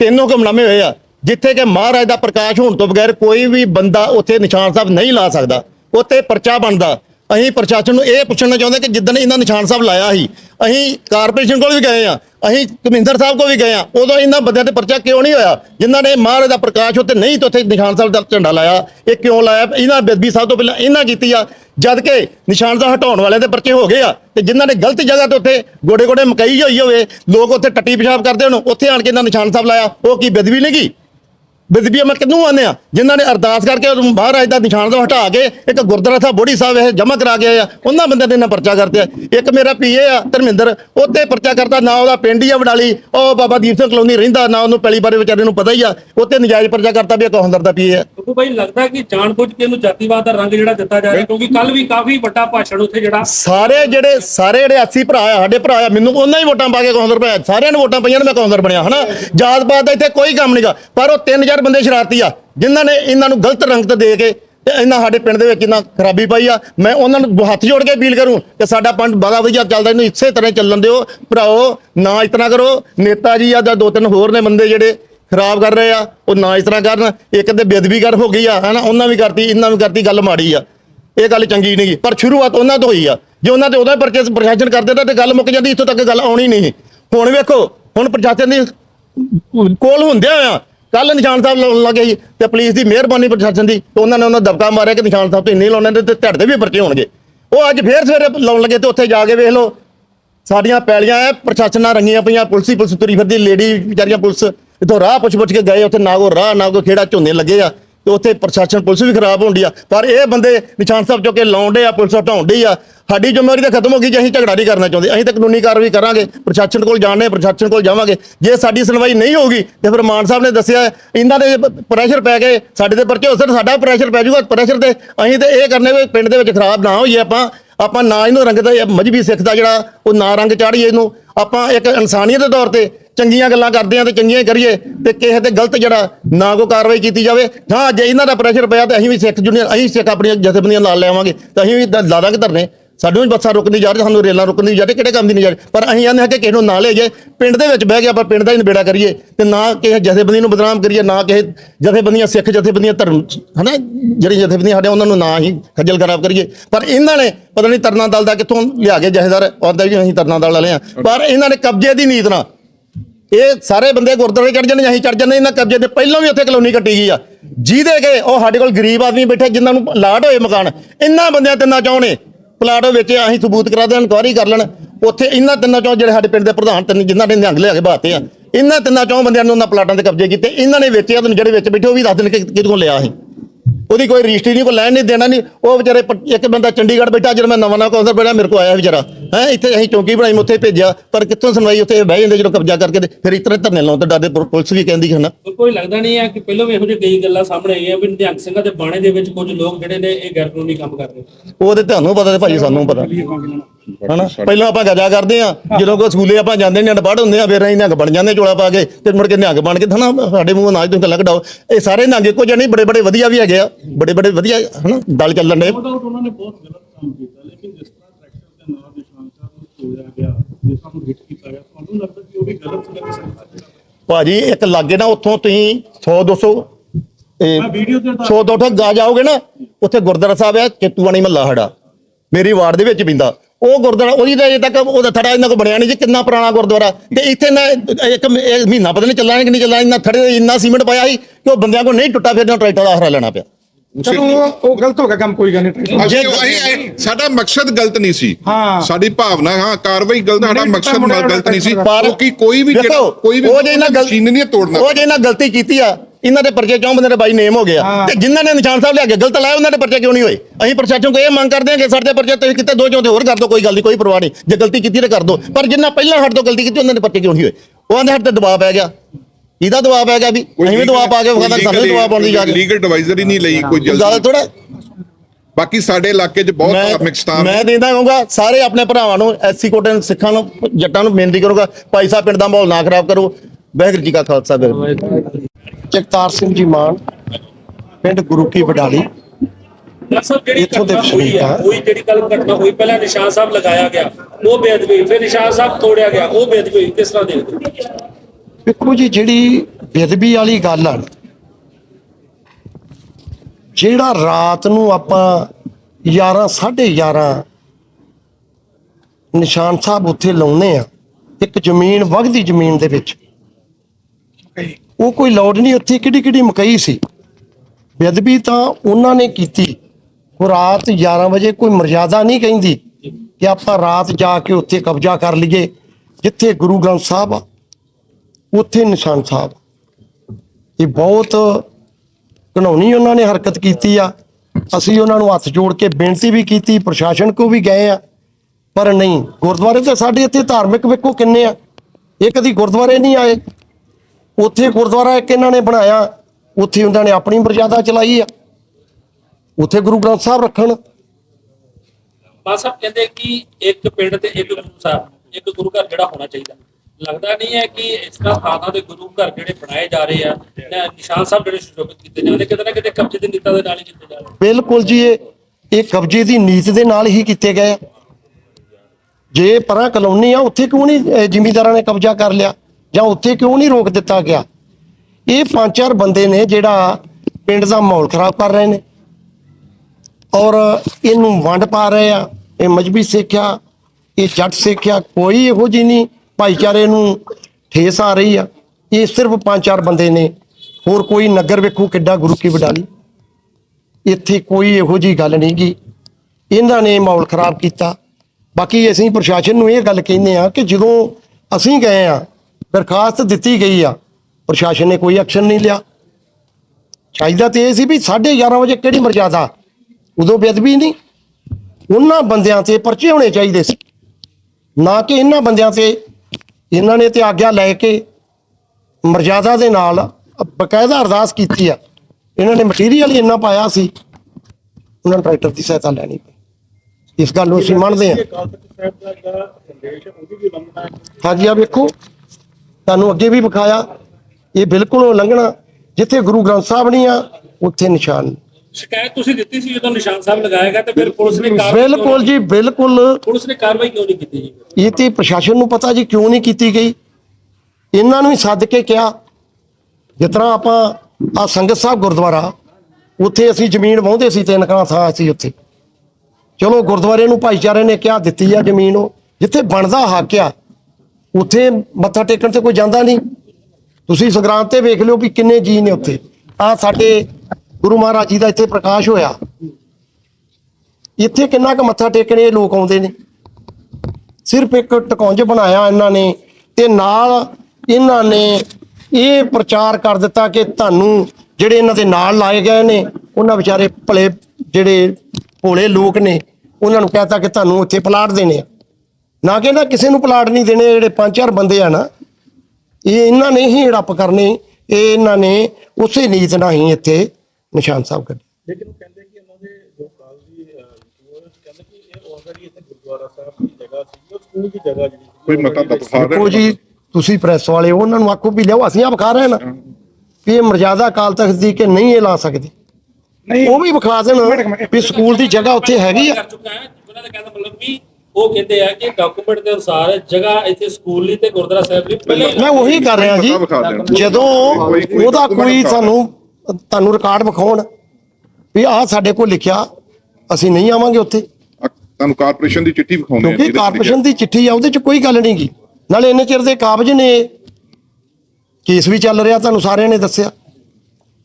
ਤਿੰਨੋਂ ਹੁਕਮਨਾਮੇ ਹੋਏ ਆ, ਜਿੱਥੇ ਕਿ ਮਹਾਰਾਜ ਦਾ ਪ੍ਰਕਾਸ਼ ਹੋਣ ਤੋਂ ਬਗੈਰ ਕੋਈ ਵੀ ਬੰਦਾ ਉੱਥੇ ਨਿਸ਼ਾਨ ਸਾਹਿਬ ਨਹੀਂ ਲਾ ਸਕਦਾ। ਉੱਥੇ ਪਰਚਾ ਬਣਦਾ। ਅਸੀਂ ਪ੍ਰਸ਼ਾਸਨ ਨੂੰ ਇਹ ਪੁੱਛਣਾ ਚਾਹੁੰਦੇ ਕਿ ਜਿੱਦਣ ਇਹਨਾਂ ਨਿਸ਼ਾਨ ਸਾਹਿਬ ਲਾਇਆ ਸੀ, ਅਸੀਂ ਕਾਰਪੋਰੇਸ਼ਨ ਕੋਲ ਵੀ ਗਏ ਆ ਅਸੀਂ ਕਮਿੰਦਰ ਸਾਹਿਬ ਕੋਲ ਵੀ ਗਏ ਆ ਉਦੋਂ ਇਹਨਾਂ ਬੰਦਿਆਂ ਤੇ ਪਰਚਾ ਕਿਉਂ ਨਹੀਂ ਹੋਇਆ? ਜਿਨ੍ਹਾਂ ਨੇ ਮਹਾਰਾਜ ਦਾ ਪ੍ਰਕਾਸ਼ ਉੱਤੇ ਨਹੀਂ ਤੇ ਉੱਥੇ ਨਿਸ਼ਾਨ ਸਾਹਿਬ ਦਾ ਝੰਡਾ ਲਾਇਆ, ਇਹ ਕਿਉਂ ਲਾਇਆ? ਇਹਨਾਂ ਬੇਦਬੀ ਸਾਹਿਬ ਤੋਂ ਪਹਿਲਾਂ ਇਹਨਾਂ ਕੀਤੀ ਆ ਜਦ ਕਿ ਨਿਸ਼ਾਨ ਸਾਹਿਬ ਹਟਾਉਣ ਵਾਲਿਆਂ ਦੇ ਪਰਚੇ ਹੋ ਗਏ ਆ, ਤੇ ਜਿਨ੍ਹਾਂ ਨੇ ਗਲਤ ਜਗ੍ਹਾ ਤੇ ਉੱਥੇ ਗੋਡੇ ਗੋਡੇ ਮਕਈ ਹੋਈ ਹੋਵੇ, ਲੋਕ ਉੱਥੇ ਟੱਟੀ ਪਿਸ਼ਾਬ ਕਰਦੇ ਹੋਣ, ਉੱਥੇ ਆਣ ਕੇ ਇਹਨਾਂ ਨਿਸ਼ਾਨ ਸਾਹਿਬ ਲਾਇਆ, ਉਹ ਕੀ ਬੇਦਬੀ ਨਹੀਂ ਗੀ ਬੇਦਬੀਆਂ ਮੈਂ ਕਿਹਨੂੰ ਆਨੇ ਆ? ਜਿਨ੍ਹਾਂ ਨੇ ਅਰਦਾਸ ਕਰਕੇ ਮਹਾਰਾਜ ਦਾ ਨਿਸ਼ਾਨ ਤੋਂ ਹਟਾ ਕੇ ਇੱਕ ਗੁਰਦੁਆਰਾ ਸਾਹਿਬ ਬੋੜੀ ਸਾਹਿਬ ਇਹ ਜਮ੍ਹਾਂ ਕਰਾ ਕੇ ਆ। ਉਹਨਾਂ ਬੰਦਿਆਂ ਨੇ ਨਾ ਪਰਚਾ ਕਰਤੇ ਆ। ਇੱਕ ਮੇਰਾ ਪੀਏ ਆ ਧਰਮਿੰਦਰ ਉੱਤੇ ਪਰਚਾ ਕਰਤਾ ਨਾ ਉਹਦਾ ਪਿੰਡ ਹੀ ਆ ਵਡਾਲੀ ਉਹ ਬਾਬਾ ਦੀਪ ਸਿੰਘ ਕਲੋਨੀ ਰਹਿੰਦਾ ਨਾ ਉਹਨੂੰ ਪਹਿਲੀ ਬਾਰੇ ਵਿਚਾਰੇ ਨੂੰ ਪਤਾ ਹੀ ਆ। ਉੱਤੇ ਨਜਾਇਜ਼ ਪਰਚਾ ਕਰਤਾ ਵੀ ਇਹ ਕੌਂਦਰ ਦਾ ਪੀਏ ਆ। ਬੱਬੂ ਭਾਈ ਲੱਗਦਾ ਕਿ ਜਾਣਬੁੱਝ ਕੇ ਇਹਨੂੰ ਜਾਤੀਵਾਦ ਦਾ ਰੰਗ ਜਿਹੜਾ ਦਿੱਤਾ ਜਾ ਰਿਹਾ ਕਿਉਂਕਿ ਕੱਲ ਵੀ ਕਾਫੀ ਵੱਡਾ ਭਾਸ਼ਣ ਉੱਥੇ ਜਿਹੜਾ ਸਾਰੇ ਜਿਹੜੇ ਸਾਰੇ ਜਿਹੜੇ 80 ਭਰਾ ਆ ਸਾਡੇ ਭਰਾ ਆ ਮੈਨੂੰ ਉਹਨਾਂ ਹੀ ਵੋਟਾਂ ਪਾ ਕੇ ਕੌਂਸਲਰ ਬਣਾਇਆ। ਸਾਰਿਆਂ ਨੂੰ ਵੋਟਾਂ ਪਈਆਂ ਨੇ ਮੈਂ ਕੌਂਸਲਰ ਬਣਿਆ ਹਨਾ? ਜਾਤ ਪਾਤ ਦਾ ਇੱਥੇ ਕੋਈ ਕੰਮ ਨਹੀਂਗਾ ਪਰ ਉਹ 3000 ਬੰਦੇ ਸ਼ਰਾਰਤੀ ਆ, ਜਿਨ੍ਹਾਂ ਨੇ ਇਹਨਾਂ ਨੂੰ ਗਲਤ ਰੰਗਤ ਦੇ ਕੇ ਤੇ ਇਹਨਾਂ ਸਾਡੇ ਪਿੰਡ ਦੇ ਵਿੱਚ ਇਹਨਾਂ ਖਰਾਬੀ ਪਾਈ ਆ। ਮੈਂ ਉਹਨਾਂ ਨੂੰ ਹੱਥ ਜੋੜ ਕੇ ਅਪੀਲ ਕਰੂੰ ਕਿ ਸਾਡਾ ਪੰਡ ਬੜਾ ਵਧੀਆ ਚੱਲਦਾ, ਇਹਨੂੰ ਇਸੇ ਤਰ੍ਹਾਂ ਚੱਲਣ ਦਿਓ। ਭਰਾਓ ਨਾ ਇਤਨਾ ਕਰੋ। ਨੇਤਾ ਜੀ ਆ ਜਾਂ ਦੋ ਤਿੰਨ ਹੋਰ ਨੇ ਬੰਦੇ ਜਿਹੜੇ ਖਰਾਬ ਕਰ ਰਹੇ ਆ, ਉਹ ਨਾ ਇਸ ਤਰ੍ਹਾਂ ਕਰਨ। ਇੱਕ ਤੇ ਬੇਦਬੀ ਕਰ ਹੋ ਗਈ ਆ, ਹਨਾ, ਉਹਨਾਂ ਵੀ ਕਰਤੀ, ਇਹਨਾਂ ਵੀ ਕਰਤੀ ਗੱਲ ਮਾੜੀ ਆ। ਇਹ ਗੱਲ ਚੰਗੀ ਨਹੀਂ ਗੀ ਪਰ ਸ਼ੁਰੂਆਤ ਉਹਨਾਂ ਤੋਂ ਹੋਈ ਆ। ਜੇ ਉਹਨਾਂ ਤੇ ਉਹਦਾ ਪਰਚੇ, ਪ੍ਰਸ਼ਾਸਨ ਕਰਦੇ ਤਾਂ ਤੇ ਗੱਲ ਮੁੱਕ ਜਾਂਦੀ, ਇੱਥੋਂ ਤੱਕ ਗੱਲ ਆਉਣੀ ਨਹੀਂ। ਹੁਣ ਵੇਖੋ, ਹੁਣ ਪ੍ਰਸ਼ਾਸਨ ਦੀ ਕੋਲ ਹੁੰਦਿਆਂ ਆ ਕੱਲ ਨਿਸ਼ਾਨ ਸਾਹਿਬ ਲਾਉਣ ਲੱਗੇ ਜੀ ਤੇ ਪੁਲਿਸ ਦੀ ਮਿਹਰਬਾਨੀ ਪ੍ਰਸ਼ਾਸਨ ਦੀ ਤੇ ਉਹਨਾਂ ਨੇ ਉਹਨਾਂ ਦਬਕਾ ਮਾਰਿਆ ਕਿ ਨਿਸ਼ਾਨ ਸਾਹਿਬ ਤੋਂ ਇੰਨੇ ਲਾਉਣੇ ਨੇ ਤੇ ਧੜ ਦੇ ਵੀ ਪਰਚੇ ਹੋਣਗੇ। ਉਹ ਅੱਜ ਫੇਰ ਸਵੇਰੇ ਲਾਉਣ ਲੱਗੇ ਤੇ ਉੱਥੇ ਜਾ ਕੇ ਵੇਖ ਲਓ, ਸਾਡੀਆਂ ਪੈਲੀਆਂ ਐ, ਪ੍ਰਸ਼ਾਸਨ ਨਾਲ ਰੰਗੀਆਂ ਪਈਆਂ, ਪੁਲਿਸ ਹੀ ਪੁਲਿਸ ਤੁਰੀ ਫਿਰਦੀ, ਲੇਡੀ ਵਿਚਾਰੀਆਂ ਪੁਲਿਸ, ਇਥੋਂ ਰਾਹ ਪੁੱਛ ਪੁੱਛ ਕੇ ਗਏ, ਉੱਥੇ ਨਾ ਕੋ ਰਾਹ, ਨਾ ਕੋ ਖੇੜਾ, ਝੋਨੇ ਲੱਗੇ ਆ। ਤੇ ਉੱਥੇ ਪ੍ਰਸ਼ਾਸਨ ਪੁਲਿਸ ਵੀ ਖਰਾਬ ਹੁੰਦੀ ਆ। ਪਰ ਇਹ ਬੰਦੇ ਨਿਸ਼ਾਨ ਸਾਹਿਬ ਚੁੱਕ ਕੇ ਲਾਉਂਦੇ ਆ, ਪੁਲਿਸ ਹਟਾਉਂਦੀ ਆ। ਸਾਡੀ ਜ਼ਿੰਮੇਵਾਰੀ ਤਾਂ ਖਤਮ ਹੋ ਗਈ ਜੇ, ਅਸੀਂ ਝਗੜਾ ਨਹੀਂ ਕਰਨਾ ਚਾਹੁੰਦੇ। ਅਸੀਂ ਤਾਂ ਕਾਨੂੰਨੀ ਕਾਰਵਾਈ ਕਰਾਂਗੇ, ਪ੍ਰਸ਼ਾਸਨ ਕੋਲ ਜਾਣੇ ਪ੍ਰਸ਼ਾਸਨ ਕੋਲ ਜਾਵਾਂਗੇ। ਜੇ ਸਾਡੀ ਸੁਣਵਾਈ ਨਹੀਂ ਹੋਊਗੀ, ਤੇ ਫਿਰ ਮਾਨ ਸਾਹਿਬ ਨੇ ਦੱਸਿਆ, ਇਹਨਾਂ ਦੇ ਪ੍ਰੈਸ਼ਰ ਪੈ ਗਏ, ਸਾਡੇ ਤੇ ਪਰਚੇ ਹੋ ਸਕਣ, ਸਾਡਾ ਪ੍ਰੈਸ਼ਰ ਪੈ ਜੂਗਾ ਪ੍ਰੈਸ਼ਰ ਤੇ। ਅਸੀਂ ਤੇ ਇਹ ਕਰਨੇ ਵੀ ਪਿੰਡ ਦੇ ਵਿੱਚ ਖਰਾਬ ਨਾ ਹੋਈਏ ਆਪਾਂ। ਆਪਾਂ ਨਾ ਇਹਨੂੰ ਰੰਗ ਦਾ ਮਜਬੀ ਸਿੱਖ ਦਾ ਜਿਹੜਾ, ਉਹ ਨਾ ਰੰਗ ਚਾੜੀਏ ਇਹਨੂੰ। ਆਪਾਂ ਇੱਕ ਇਨਸਾਨੀਅਤ ਦੇ ਤੌਰ ਤੇ ਚੰਗੀਆਂ ਗੱਲਾਂ ਕਰਦੇ ਆ ਤੇ ਚੰਗੀਆਂ ਹੀ ਕਰੀਏ ਤੇ ਕਿਸੇ ਤੇ ਗਲਤ ਜਿਹੜਾ ਨਾ ਕੋ ਕਾਰਵਾਈ ਕੀਤੀ ਜਾਵੇ। ਹਾਂ, ਜੇ ਇਹਨਾਂ ਦਾ ਪ੍ਰੈਸ਼ਰ ਪਿਆ ਤੇ ਅਸੀਂ ਵੀ ਸਿੱਖ ਜੁਨੀਅਰ, ਅਸੀਂ ਸਿੱਖ ਆਪਣੀਆਂ ਜਥੇਬੰਦੀਆਂ ਨਾਲ ਲਿਆਵਾਂਗੇ ਤੇ ਅਸੀਂ ਵੀ ਦ- ਲਾ ਦਾਂਗੇ ਧਰਨੇ। ਸਾਨੂੰ ਵੀ ਬੱਸਾਂ ਰੁਕਣੀ ਜਾ ਰਹੀ ਸਾਨੂੰ ਰੇਲਾਂ ਰੁਕਣੀ ਜਾ ਰਹੀ ਕਿਹੜੇ ਕੰਮ ਦੀ ਨਹੀਂ ਜਾ ਰਹੀ ਪਰ ਅਸੀਂ ਆਨੇ ਹਾਂ ਕਿ ਕਿਸੇ ਨੂੰ ਨਾ ਲੈ ਜਾਏ ਪਿੰਡ ਦੇ ਵਿੱਚ ਬਹਿ ਕੇ ਆਪਾਂ ਪਿੰਡ ਦਾ ਹੀ ਨਿਬੇੜਾ ਕਰੀਏ ਤੇ ਨਾ ਕਿਸੇ ਜਥੇਬੰਦੀ ਨੂੰ ਬਦਨਾਮ ਕਰੀਏ, ਨਾ ਕਿਸੇ ਜਥੇਬੰਦੀਆਂ, ਸਿੱਖ ਜਥੇਬੰਦੀਆਂ, ਧਰਮ ਹਨਾ? ਜਿਹੜੀ ਜਥੇਬੰਦੀਆਂ ਸਾਡੇ, ਉਹਨਾਂ ਨੂੰ ਨਾ ਹੀ ਖੱਜਲ ਖਰਾਬ ਕਰੀਏ। ਪਰ ਇਹਨਾਂ ਨੇ ਪਤਾ ਨਹੀਂ ਤਰਨਾ ਦਲ ਦਾ ਕਿੱਥੋਂ ਲਿਆ ਕੇ ਜਥੇਦਾਰ ਆਉਂਦਾ ਵੀ ਅਸੀਂ ਤਰਨਾ ਦਲ ਵਾਲੇ ਆ ਪਰ ਇਹਨਾਂ ਨੇ ਕਬਜ਼ੇ ਦੀ ਨੀਤ ਨਾਲ ਇਹ ਸਾਰੇ ਬੰਦੇ ਗੁਰਦੁਆਰੇ ਚੜ ਜਾਂਦੇ ਅਸੀਂ ਚੜ ਜਾਂਦੇ ਇਹਨਾਂ ਕਬਜ਼ੇ ਦੇ ਪਹਿਲਾਂ ਵੀ ਉੱਥੇ ਕਲੋਨੀ ਕੱਟੀ ਗਈ ਆ। ਜਿਹਦੇ ਕੇ ਉਹ ਸਾਡੇ ਕੋਲ ਗਰੀਬ ਆਦਮੀ ਬੈਠੇ, ਜਿਨ੍ਹਾਂ ਨੂੰ ਲਾਟ ਹੋਏ ਮਕਾਨ, ਇਹਨਾਂ ਬੰਦਿਆਂ ਤਿੰਨਾਂ ਚੋਂ ਨੇ। ਪਲਾਟ ਵਿੱਚ, ਅਸੀਂ ਸਬੂਤ ਕਰਾ ਦੇਣ, ਇਨਕੁਆਰੀ ਕਰ ਲੈਣ। ਉੱਥੇ ਇਹਨਾਂ ਤਿੰਨਾਂ ਚੋਂ ਜਿਹੜੇ ਸਾਡੇ ਪਿੰਡ ਦੇ ਪ੍ਰਧਾਨ ਤਿੰਨ, ਜਿਨ੍ਹਾਂ ਨੇ ਨਿਹੰਗ ਲਿਆ ਕੇ ਬਾਤੇ ਆ, ਇਹਨਾਂ ਤਿੰਨਾਂ ਚੋਂ ਬੰਦਿਆਂ ਨੂੰ ਉਹਨਾਂ ਪਲਾਟਾਂ ਦੇ ਕਬਜ਼ੇ ਕੀਤੇ, ਇਹਨਾਂ ਨੇ ਵੇਚਿਆ ਤੇ ਜਿਹੜੇ ਵਿੱਚ ਬੈਠੇ, ਉਹ ਵੀ ਦੱਸ ਦੇਣ ਕਿ ਕਿਹਦੇ ਕੋਲ ਲਿਆ ਅਸੀਂ। ਉਹਦੀ ਕੋਈ ਰਜਿਸਟਰੀ ਨਹੀਂ ਕੋਈ ਲੈਣ ਨਹੀਂ ਦੇਣਾ ਨਹੀਂ ਉਹ ਵਿਚਾਰੇ ਪ- ਇੱਕ ਬੰਦਾ ਚੰਡੀਗੜ੍ਹ ਬੈਠਾ ਜਦੋਂ ਮੈਂ ਨਵਾਂ ਨਵਾਂ ਕੌਂਸਲ ਬਣਿਆ ਮੇਰੇ ਕੋਲ ਆਇਆ ਵਿਚਾਰਾ। ਹੈ ਇੱਥੇ ਅਸੀਂ ਚੌਂਕੀ ਬਣਾਈ ਮੈਂ ਉੱਥੇ ਭੇਜਿਆ। ਪਰ ਕਿੱਥੋਂ ਸੁਣਵਾਈ? ਉੱਥੇ ਬਹਿ ਜਾਂਦੇ ਜਦੋਂ ਕਬਜ਼ਾ ਕਰਕੇ ਤੇ ਫਿਰ ਇਤਨੇ ਧਰਨੇ ਲਾਉਣ ਤੋਂ ਡਰਦੇ ਪੁ- ਪੁਲਿਸ ਵੀ ਕਹਿੰਦੀ ਹੈ ਨਾ ਕੋਈ ਲੱਗਦਾ ਨਹੀਂ ਹੈ ਕਿ ਪਹਿਲਾਂ ਵੀ ਇਹੋ ਜਿਹੀ ਕਈ ਗੱਲਾਂ ਸਾਹਮਣੇ ਆਈਆਂ ਵੀ ਨਿਹੰਗ ਸਿੰਘਾਂ ਦੇ ਬਾਣੇ ਦੇ ਵਿੱਚ ਕੁਝ ਲੋਕ ਜਿਹੜੇ ਨੇ ਇਹ ਗੈਰ ਕਾਨੂੰਨੀ ਕੰਮ ਕਰ ਰਹੇ ਉਹ ਤੇ ਤੁਹਾਨੂੰ ਪਤਾ ਤੇ ਭਾਜੀ ਸਾਨੂੰ ਪਤਾ। ਹਨਾ? ਪਹਿਲਾਂ ਆਪਾਂ ਗਜਾ ਕਰਦੇ ਆ ਜਦੋਂ ਕੋ ਸਕੂਲੇ ਆਪਾਂ ਜਾਂਦੇ ਨੇ ਅਨਪੜ੍ਹ ਹੁੰਦੇ ਆ ਫਿਰ ਅਸੀਂ ਨਿਹੰਗ ਬਣ ਜਾਂਦੇ ਚੋਲਾ ਪਾ ਕੇ ਤੇ ਮੁੜ ਕੇ ਨਿਹੰਗ ਬਣ ਕੇ ਹਨਾ ਸਾਡੇ ਮੂੰਹ ਨਾਲ ਤੁਸੀਂ ਗੱਲਾਂ ਕਢਾਓ ਇਹ ਸਾਰੇ ਨਿਹੰਗ ਇੱਕੋ ਜਿਹੇ ਨਹੀਂ ਬੜੇ ਬੜੇ ਵਧੀਆ ਵੀ ਹੈਗੇ ਆ ਬੜੇ ਬੜੇ ਵਧੀਆ ਹਨਾ ਦਲ ਚੱਲਣ ਦੇ। ਉਹਨਾਂ ਨੇ ਬਹੁਤ ਗਲਤ ਕੰਮ ਕੀਤਾ ਲੇਕਿਨ ਜਿਸ ਤਰ੍ਹਾਂ ਟਰੈਕਟਰ ਦੇ ਨਾਲ ਨਿਸ਼ਾਨ ਸਾਹਿਬ ਨੂੰ ਤੋੜਿਆ ਗਿਆ ਜਿਸ ਤਰ੍ਹਾਂ ਨੂੰ ਹਿੱਟ ਕੀਤਾ ਗਿਆ ਤੁਹਾਨੂੰ ਲੱਗਦਾ ਕਿ ਉਹ ਵੀ ਗਲਤ ਸੀਗਾ ਕਿਸੇ ਦਾ ਭਾਜੀ ਇੱਕ ਲਾਗੇ ਨਾ ਉੱਥੋਂ ਤੁਸੀਂ 100 200 ਇਹ ਵੀਡੀਓ ਤੇ ਤਾਂ 100 200 ਗਾ ਜਾਓਗੇ ਨਾ ਉੱਥੇ ਗੁਰਦੁਆਰਾ ਸਾਹਿਬ ਹੈ ਚੇਤੂਵਾਣੀ ਮਹੱਲਾ ਸਾਡਾ ਮੇਰੀ ਵਾਰਡ ਦੇ ਵਿੱਚ ਪਿੰਦਾ। ਉਹ ਗੁਰਦੁਆਰਾ ਉਹਦੀ ਤਾਂ ਅਜੇ ਤੱਕ ਉਹਦਾ ਥੜਾ ਇਹਨਾਂ ਕੋ ਬਣਿਆ ਨਹੀਂ ਜੀ ਕਿੰਨਾ ਪੁਰਾਣਾ ਗੁਰਦੁਆਰਾ। ਤੇ ਇੱਥੇ ਨਾ ਇੱਕ ਇਹ ਮਹੀਨਾ ਪਤਾ ਨਹੀਂ ਚੱਲਣਾ ਕਿ ਨਹੀਂ ਚੱਲਣਾ ਇੰਨਾ ਥੜੇ ਇੰਨਾ ਸੀਮੈਂਟ ਪਾਇਆ ਸੀ ਕਿ ਉਹ ਬੰਦਿਆਂ ਕੋ ਨਹੀਂ ਟੁੱਟਾ ਫਿਰ ਨਾ ਟਰੈਕਟਰ ਦਾ ਆਸਰਾ ਲੈਣਾ ਪਿਆ। ਚਲੋ ਉਹ ਉਹ ਗਲਤ ਹੋ ਗਿਆ ਕੰਮ ਕੋਈ ਗੱਲ ਨਹੀਂ ਸਾਡਾ ਮਕਸਦ ਗਲਤ ਨਹੀਂ ਸੀ। ਹਾਂ। ਸਾਡੀ ਭਾਵਨਾ ਹਾਂ ਕਾਰਵਾਈ ਗਲਤ ਸਾਡਾ ਮਕਸਦ ਗਲਤ ਨਹੀਂ ਸੀ। ਪਰ ਕਿਉਂਕਿ ਕੋਈ ਵੀ ਕੋਈ ਵੀ ਉਹ ਜੇ ਇਹਨਾਂ ਗਲ- ਮਸ਼ੀਨ ਨਹੀਂ ਤੋੜਨਾ। ਉਹ ਜੇ ਇਹਨਾਂ ਗਲਤੀ ਕੀਤੀ ਆ ਇਹਨਾਂ ਦੇ ਪਰਚੇ ਚੌਂ ਬੰਦੇ ਦੇ ਬਾਈ ਨੇਮ ਹੋ ਗਿਆ। ਤੇ ਜਿਨ੍ਹਾਂ ਨੇ ਨਿਸ਼ਾਨ ਸਾਹਿਬ ਲਿਆ ਕੇ ਗਲਤ ਲਾਇਆ ਉਹਨਾਂ ਦੇ ਪਰਚੇ ਕਿਉਂ ਨਹੀਂ ਹੋਏ? ਅਸੀਂ ਪ੍ਰਸ਼ਾਸਨ ਕੋ ਇਹ ਮੰਗ ਕਰਦੇ ਹਾਂ ਕਿ ਸਾਡੇ ਪਰਚੇ ਤੁਸੀਂ ਕਿਤੇ ਦੋ ਚੌਂ ਤੇ ਹੋਰ ਕਰ ਦਿਓ ਕੋਈ ਗੱਲ ਨਹੀਂ ਕੋਈ ਪਰਵਾਹ ਨਹੀਂ। ਜੇ ਗਲਤੀ ਕੀਤੀ ਤਾਂ ਕਰ ਦਿਓ। ਪਰ ਜਿਨ੍ਹਾਂ ਪਹਿਲਾਂ ਸਾਡੇ ਤੋਂ ਗਲਤੀ ਕੀਤੀ ਉਹਨਾਂ ਦੇ ਪਰਚੇ ਕਿਉਂ ਨਹੀਂ ਹੋਏ? ਉਹ ਆਂਦੇ ਸਾਡੇ ਤੇ ਦਬਾਅ ਪੈ ਗਿਆ। ਇਹਦਾ ਦਬਾਅ ਪੈ ਗਿਆ ਵੀ? ਅਸੀਂ ਵੀ ਦਬਾਅ ਪਾ ਕੇ ਵਿਖਾਣਾ ਸਾਨੂੰ ਦਬਾਅ ਪਾਉਣ ਦੀ ਜਾ ਕੇ ਲੀਗਲ ਐਡਵਾਈਜ਼ਰ ਹੀ ਨਹੀਂ ਲਈ ਕੋਈ ਜਲਦੀ। ਥੋੜਾ ਬਾਕੀ ਸਾਡੇ ਇਲਾਕੇ 'ਚ ਬਹੁਤ ਧਾਰਮਿਕ ਸਥਾਨ ਮੈਂ ਦਿੰਦਾ ਕਹੂੰਗਾ ਸਾਰੇ ਆਪਣੇ ਭਰਾਵਾਂ ਨੂੰ ਐਸਸੀ ਕੋਟੇ ਨੂੰ ਸਿੱਖਾਂ ਨੂੰ ਜੱਟਾਂ ਨੂੰ ਬੇਨਤੀ ਕਰੂੰਗਾ ਭਾਈ ਸਾਹਿਬ ਪਿੰਡ ਦਾ ਮਾਹੌਲ ਨਾ ਖਰਾਬ ਕਰੋ। ਵਾਹਿਗੁਰੂ ਜੀ ਕਾ ਖਾਲਸਾ ਵਾਹਿਗੁਰੂ ਜੀ ਕੀ ਫਤਿਹ। ਜਗਤਾਰ ਸਿੰਘ ਜੀ ਮਾਨ ਪਿੰਡ ਗੁਰੂ ਕੀ ਵਡਾਲੀ ਸਾਹਿਬ ਜਿਹੜੀ ਇੱਥੋਂ ਦੇ ਘਟਨਾ ਹੋਈ ਹੈ। ਉਹੀ ਜਿਹੜੀ ਕੱਲ ਘਟਨਾ ਹੋਈ ਪਹਿਲਾਂ ਨਿਸ਼ਾਨ ਸਾਹਿਬ ਲਗਾਇਆ ਗਿਆ ਉਹ ਬੇਅਦਬੀ ਫਿਰ ਨਿਸ਼ਾਨ ਸਾਹਿਬ ਤੋੜਿਆ ਗਿਆ ਉਹ ਬੇਅਦਬੀ ਕਿਸ ਤਰ੍ਹਾਂ ਦੇਖਦੇ? ਵੇਖੋ ਜੀ ਜਿਹੜੀ ਬੇਦਬੀ ਵਾਲੀ ਗੱਲ ਆ ਜਿਹੜਾ ਰਾਤ ਨੂੰ ਆਪਾਂ 11 11:30 ਨਿਸ਼ਾਨ ਸਾਹਿਬ ਉੱਥੇ ਲਾਉਨੇ ਆ ਇੱਕ ਜ਼ਮੀਨ ਵਗਦੀ ਜ਼ਮੀਨ ਦੇ ਵਿੱਚ ਉਹ ਕੋਈ ਲੋੜ ਨਹੀਂ, ਉੱਥੇ ਕਿਹੜੀ ਕਿਹੜੀ ਮਕਈ ਸੀ? ਬੇਅਦਬੀ ਤਾਂ ਉਹਨਾਂ ਨੇ ਕੀਤੀ। ਉਹ ਰਾਤ 11 ਵਜੇ ਕੋਈ ਮਰਜ਼ਾਦਾ ਨਹੀਂ ਕਹਿੰਦੀ ਕਿ ਆਪਾਂ ਰਾਤ ਜਾ ਕੇ ਉੱਥੇ ਕਬਜ਼ਾ ਕਰ ਲਈਏ, ਜਿੱਥੇ ਗੁਰੂ ਗ੍ਰੰਥ ਸਾਹਿਬ ਆ, ਉੱਥੇ ਨਿਸ਼ਾਨ ਸਾਹਿਬ ਇਹ ਬਹੁਤ ਘਿਨਾਉਣੀ ਉਹਨਾਂ ਨੇ ਹਰਕਤ ਕੀਤੀ ਆ। ਅਸੀਂ ਉਹਨਾਂ ਨੂੰ ਹੱਥ ਜੋੜ ਕੇ ਬੇਨਤੀ ਵੀ ਕੀਤੀ, ਪ੍ਰਸ਼ਾਸਨ ਕੋ ਵੀ ਗਏ ਆ। ਪਰ ਨਹੀਂ, ਗੁਰਦੁਆਰੇ ਤਾਂ ਸਾਡੇ ਇੱਥੇ ਧਾਰਮਿਕ ਵੇਖੋ ਕਿੰਨੇ ਆ। ਇਹ ਕਦੀ ਗੁਰਦੁਆਰੇ ਨਹੀਂ ਆਏ। ਉੱਥੇ ਗੁਰਦੁਆਰਾ ਇੱਕ ਇਹਨਾਂ ਨੇ ਬਣਾਇਆ ਉੱਥੇ ਉਹਨਾਂ ਨੇ ਆਪਣੀ ਮਰਜ਼ਾਦਾ ਚਲਾਈ ਆ। ਉੱਥੇ ਗੁਰੂ ਗ੍ਰੰਥ ਸਾਹਿਬ ਰੱਖਣ। ਬਾਦ ਸਾਹਿਬ ਕਹਿੰਦੇ ਕਿ ਇੱਕ ਪਿੰਡ ਤੇ ਇੱਕ ਗੁਰੂ ਸਾਹਿਬ ਇੱਕ ਗੁਰੂ ਘਰ ਜਿਹੜਾ ਹੋਣਾ ਚਾਹੀਦਾ। ਲੱਗਦਾ ਨਹੀਂ ਹੈ ਕਿ ਇਸ ਤਰ੍ਹਾਂ ਥਾਂ ਦੇ ਗੁਰੂ ਘਰ ਜਿਹੜੇ ਬਣਾਏ ਜਾ ਰਹੇ ਆ ਜਾਂ ਨਿਸ਼ਾਨ ਸਾਹਿਬ ਜਿਹੜੇ ਸੁਸ਼ੋਭਿਤ ਕੀਤੇ ਜਾਂਦੇ ਕਿਤੇ ਨਾ ਕਿਤੇ ਕਬਜ਼ੇ ਦੀ ਨੀਤਾ ਦੇ ਨਾਲ ਹੀ ਕੀਤੇ ਜਾ ਰਹੇ। ਬਿਲਕੁਲ ਜੀ ਇਹ ਇਹ ਕਬਜ਼ੇ ਦੀ ਨੀਤ ਦੇ ਨਾਲ ਹੀ ਕੀਤੇ ਗਏ ਜੇ ਪਰਾਂ ਕਲੋਨੀ ਆ ਉੱਥੇ ਕਿਉਂ ਨਹੀਂ ਜ਼ਿਮੀਂਦਾਰਾਂ ਨੇ ਕਬਜ਼ਾ ਕਰ ਲਿਆ? ਜਾਂ ਉੱਥੇ ਕਿਉਂ ਨਹੀਂ ਰੋਕ ਦਿੱਤਾ ਗਿਆ? ਇਹ ਪੰਜ ਚਾਰ ਬੰਦੇ ਨੇ ਜਿਹੜਾ ਪਿੰਡ ਦਾ ਮਾਹੌਲ ਖਰਾਬ ਕਰ ਰਹੇ ਨੇ। ਔਰ ਇਹਨੂੰ ਵੰਡ ਪਾ ਰਹੇ ਆ, ਇਹ ਮਜਬੀ ਸਿੱਖਿਆ, ਇਹ ਜੱਟ ਸਿੱਖਿਆ ਕੋਈ ਇਹੋ ਜਿਹੀ ਨਹੀਂ, ਭਾਈਚਾਰੇ ਨੂੰ ਠੇਸ ਆ ਰਹੀ ਆ। ਇਹ ਸਿਰਫ ਪੰਜ ਚਾਰ ਬੰਦੇ ਨੇ। ਹੋਰ ਕੋਈ ਨਗਰ ਵੇਖੋ ਕਿੱਡਾ ਗੁਰੂ ਕੀ ਵਡਾਲੀ। ਇੱਥੇ ਕੋਈ ਇਹੋ ਜੀ ਗੱਲ ਨਹੀਂ ਗੀ। ਇਹਨਾਂ ਨੇ ਮਾਹੌਲ ਖਰਾਬ ਕੀਤਾ। ਬਾਕੀ ਅਸੀਂ ਪ੍ਰਸ਼ਾਸਨ ਨੂੰ ਇਹ ਗੱਲ ਕਹਿੰਦੇ ਆ ਕਿ ਜਦੋਂ ਅਸੀਂ ਗਏ ਆ ਦਰਖਾਸਤ ਦਿੱਤੀ ਗਈ ਆ। ਪ੍ਰਸ਼ਾਸਨ ਨੇ ਕੋਈ ਐਕਸ਼ਨ ਨਹੀਂ ਲਿਆ। ਚਾਹੀਦਾ ਤੇ ਇਹ ਸੀ ਵੀ 11:30 ਵਜੇ ਕਿਹੜੀ ਮਰਜ਼ਾਦਾ ਉਦੋਂ ਬੇਅਦਬੀ ਨਹੀਂ। ਉਹਨਾਂ ਬੰਦਿਆਂ ਤੇ ਪਰਚੇ ਹੋਣੇ ਚਾਹੀਦੇ ਸੀ। ਨਾ ਕਿ ਇਹਨਾਂ ਬੰਦਿਆਂ ਤੇ। ਇਹਨਾਂ ਨੇ ਤੇ ਆਗਿਆ ਲੈ ਕੇ ਮਰਜ਼ਾਦਾ ਦੇ ਨਾਲ ਬਕਾਇਦਾ ਅਰਦਾਸ ਕੀਤੀ ਆ। ਇਹਨਾਂ ਨੇ ਮਟੀਰੀਅਲ ਹੀ ਇੰਨਾ ਪਾਇਆ ਸੀ। ਉਹਨਾਂ ਨੂੰ ਟਰੈਕਟਰ ਦੀ ਸਹਾਇਤਾ ਲੈਣੀ ਪਈ। ਇਸ ਗੱਲ ਨੂੰ ਅਸੀਂ ਮੰਨਦੇ ਹੈ। ਹਾਂਜੀ ਆ ਵੇਖੋ। ਤੁਹਾਨੂੰ ਅੱਗੇ ਵੀ ਵਿਖਾਇਆ ਇਹ ਬਿਲਕੁਲ ਉਲੰਘਣਾ ਜਿੱਥੇ ਗੁਰੂ ਗ੍ਰੰਥ ਸਾਹਿਬ ਨਹੀਂ ਆ ਉੱਥੇ ਨਿਸ਼ਾਨ। ਸ਼ਿਕਾਇਤ ਤੁਸੀਂ ਦਿੱਤੀ ਸੀ ਜਦੋਂ ਨਿਸ਼ਾਨ ਸਾਹਿਬ ਲਗਾਇਆ ਗਿਆ ਤੇ ਫਿਰ ਪੁਲਿਸ ਨੇ ਕਾਰਵਾਈ ਬਿਲਕੁਲ ਜੀ ਬਿਲਕੁਲ। ਪੁਲਿਸ ਨੇ ਕਾਰਵਾਈ ਕਿਉਂ ਨਹੀਂ ਕੀਤੀ ਜੀ? ਇਹ ਤੇ ਪ੍ਰਸ਼ਾਸਨ ਨੂੰ ਪਤਾ ਜੀ ਕਿਉਂ ਨਹੀਂ ਕੀਤੀ ਗਈ। ਇਹਨਾਂ ਨੂੰ ਹੀ ਸੱਦ ਕੇ ਕਿਹਾ ਜਿਸ ਤਰ੍ਹਾਂ ਆਪਾਂ ਆ ਸੰਗਤ ਸਾਹਿਬ ਗੁਰਦੁਆਰਾ ਉੱਥੇ ਅਸੀਂ ਜ਼ਮੀਨ ਵਾਹੁੰਦੇ ਸੀ ਤਿੰਨ ਕਣਾ ਥਾਂ ਸੀ ਉੱਥੇ। ਚਲੋ ਗੁਰਦੁਆਰੇ ਨੂੰ ਭਾਈਚਾਰੇ ਨੇ ਕਿਹਾ ਦਿੱਤੀ ਆ ਜ਼ਮੀਨ ਉਹ ਜਿੱਥੇ ਬਣਦਾ ਹੱਕ ਆ ਉੱਥੇ ਮੱਥਾ ਟੇਕਣ ਤੇ ਕੋਈ ਜਾਂਦਾ ਨਹੀਂ। ਤੁਸੀਂ ਸੰਗਰਾਂਦ ਤੇ ਵੇਖ ਲਿਓ ਵੀ ਕਿੰਨੇ ਜੀ ਨੇ ਉੱਥੇ। ਆ ਸਾਡੇ ਗੁਰੂ ਮਹਾਰਾਜ ਜੀ ਦਾ ਇੱਥੇ ਪ੍ਰਕਾਸ਼ ਹੋਇਆ। ਇੱਥੇ ਕਿੰਨਾ ਕੁ ਮੱਥਾ ਟੇਕਣੇ ਇਹ ਲੋਕ ਆਉਂਦੇ ਨੇ। ਸਿਰਫ ਇੱਕ ਟਕੌਂਜ ਬਣਾਇਆ ਇਹਨਾਂ ਨੇ ਤੇ ਨਾਲ ਇਹਨਾਂ ਨੇ ਇਹ ਪ੍ਰਚਾਰ ਕਰ ਦਿੱਤਾ ਕਿ ਤੁਹਾਨੂੰ ਜਿਹੜੇ ਇਹਨਾਂ ਦੇ ਨਾਲ ਲਾਏ ਗਏ ਨੇ, ਉਹਨਾਂ ਵਿਚਾਰੇ ਭਲੇ ਜਿਹੜੇ ਭੋਲੇ ਲੋਕ ਨੇ, ਉਹਨਾਂ ਨੂੰ ਕਹਤਾ ਕਿ ਤੁਹਾਨੂੰ ਉੱਥੇ ਪਲਾਟ ਦੇਣੇ ਆ। ਨਾ ਕਿ ਨਾ ਕਿਸੇ ਨੂੰ ਪਲਾਟ ਨਹੀਂ ਦੇਣੇ ਜਿਹੜੇ ਪੰਜ ਚਾਰ ਬੰਦੇ ਆ ਨਾ ਇਹ ਇਹਨਾਂ ਨੇ ਹੀ ਹੜੱਪ ਕਰਨੇ ਇਹ ਇਹਨਾਂ ਨੇ ਉਸੇ ਨੀਤ ਨਾਲ ਹੀ ਇੱਥੇ ਨਿਸ਼ਾਨ ਸਾਹਿਬ ਕੱਢੇ। ਲੇਕਿਨ ਉਹ ਕਹਿੰਦੇ ਕਿ ਇਹਨਾਂ ਦੇ ਜੋ ਕਾਲ ਉਹ ਕਹਿੰਦੇ ਕਿ ਇਹ ਆਲਰੇਡੀ ਇੱਥੇ ਗੁਰਦੁਆਰਾ ਸਾਹਿਬ ਦੀ ਜਗ੍ਹਾ ਸੀ ਉਹ ਸਕੂਲ ਦੀ ਜਗ੍ਹਾ ਜਿਹੜੀ ਕੋਈ ਮਤਾ ਦੇਖੋ ਜੀ ਤੁਸੀਂ ਪ੍ਰੈਸ ਵਾਲੇ ਹੋ, ਉਹਨਾਂ ਨੂੰ ਆਖੋ ਵੀ ਲਿਆਓ ਅਸੀਂ ਆ ਵਿਖਾ ਰਹੇ ਨਾ। ਵੀ ਇਹ ਮਰਜ਼ਾਦਾ ਅਕਾਲ ਤਖਤ ਦੀ ਕਿ ਨਹੀਂ ਇਹ ਲਾ ਸਕਦੇ। ਨਹੀਂ। ਉਹ ਵੀ ਵਿਖਾ ਦੇਣ ਵੀ ਸਕੂਲ ਦੀ ਜਗ੍ਹਾ ਉੱਥੇ ਹੈਗੀ ਆ। ਕਰ ਚੁੱਕਾ ਹੈ ਉਹਨਾਂ ਦਾ ਕਹਿੰਦਾ ਮਤਲਬ ਵੀ ਉਹ ਕਹਿੰਦੇ ਆ ਕਿ ਡਾਕੂਮੈਂਟ ਦੇ ਅਨੁਸਾਰ ਜਗ੍ਹਾ ਇੱਥੇ ਸਕੂਲ ਲਈ ਤੇ ਗੁਰਦੁਆਰਾ ਸਾਹਿਬ ਲਈ ਪਹਿਲੇ ਹੀ ਮੈਂ ਉਹੀ ਕਰ ਰਿਹਾ ਜੀ ਪਤਾ ਵਿਖਾ ਦੇਣ। ਜਦੋਂ ਕੋਈ- ਕੋਈ ਉਹਦਾ document ਕੋਈ ਵਿਖਾ ਸਾਨੂੰ ਤੁਹਾਨੂੰ ਰਿਕਾਰਡ ਵਿਖਾਉਣ ਵੀ ਆਹ ਸਾਡੇ ਕੋਲ ਲਿਖਿਆ ਅਸੀਂ ਨਹੀਂ ਆਵਾਂਗੇ ਉੱਥੇ। ਤੁਹਾਨੂੰ ਕਾਰਪੋਰੇਸ਼ਨ ਦੀ ਚਿੱਠੀ ਵਿਖਾਉਂਦੇ ਆ ਕਿਉਂਕਿ ਜਿਹਦੇ ਕਾਰਪੋਰੇਸ਼ਨ ਦੀ ਚਿੱਠੀ ਆ ਉਹਦੇ 'ਚ ਕੋਈ ਗੱਲ ਨਹੀਂ ਗੀ। ਨਾਲੇ ਇੰਨੇ ਚਿਰ ਦੇ ਕਾਬਜ ਨੇ ਕੇਸ ਵੀ ਚੱਲ ਰਿਹਾ ਤੁਹਾਨੂੰ ਸਾਰਿਆਂ ਨੇ ਦੱਸਿਆ।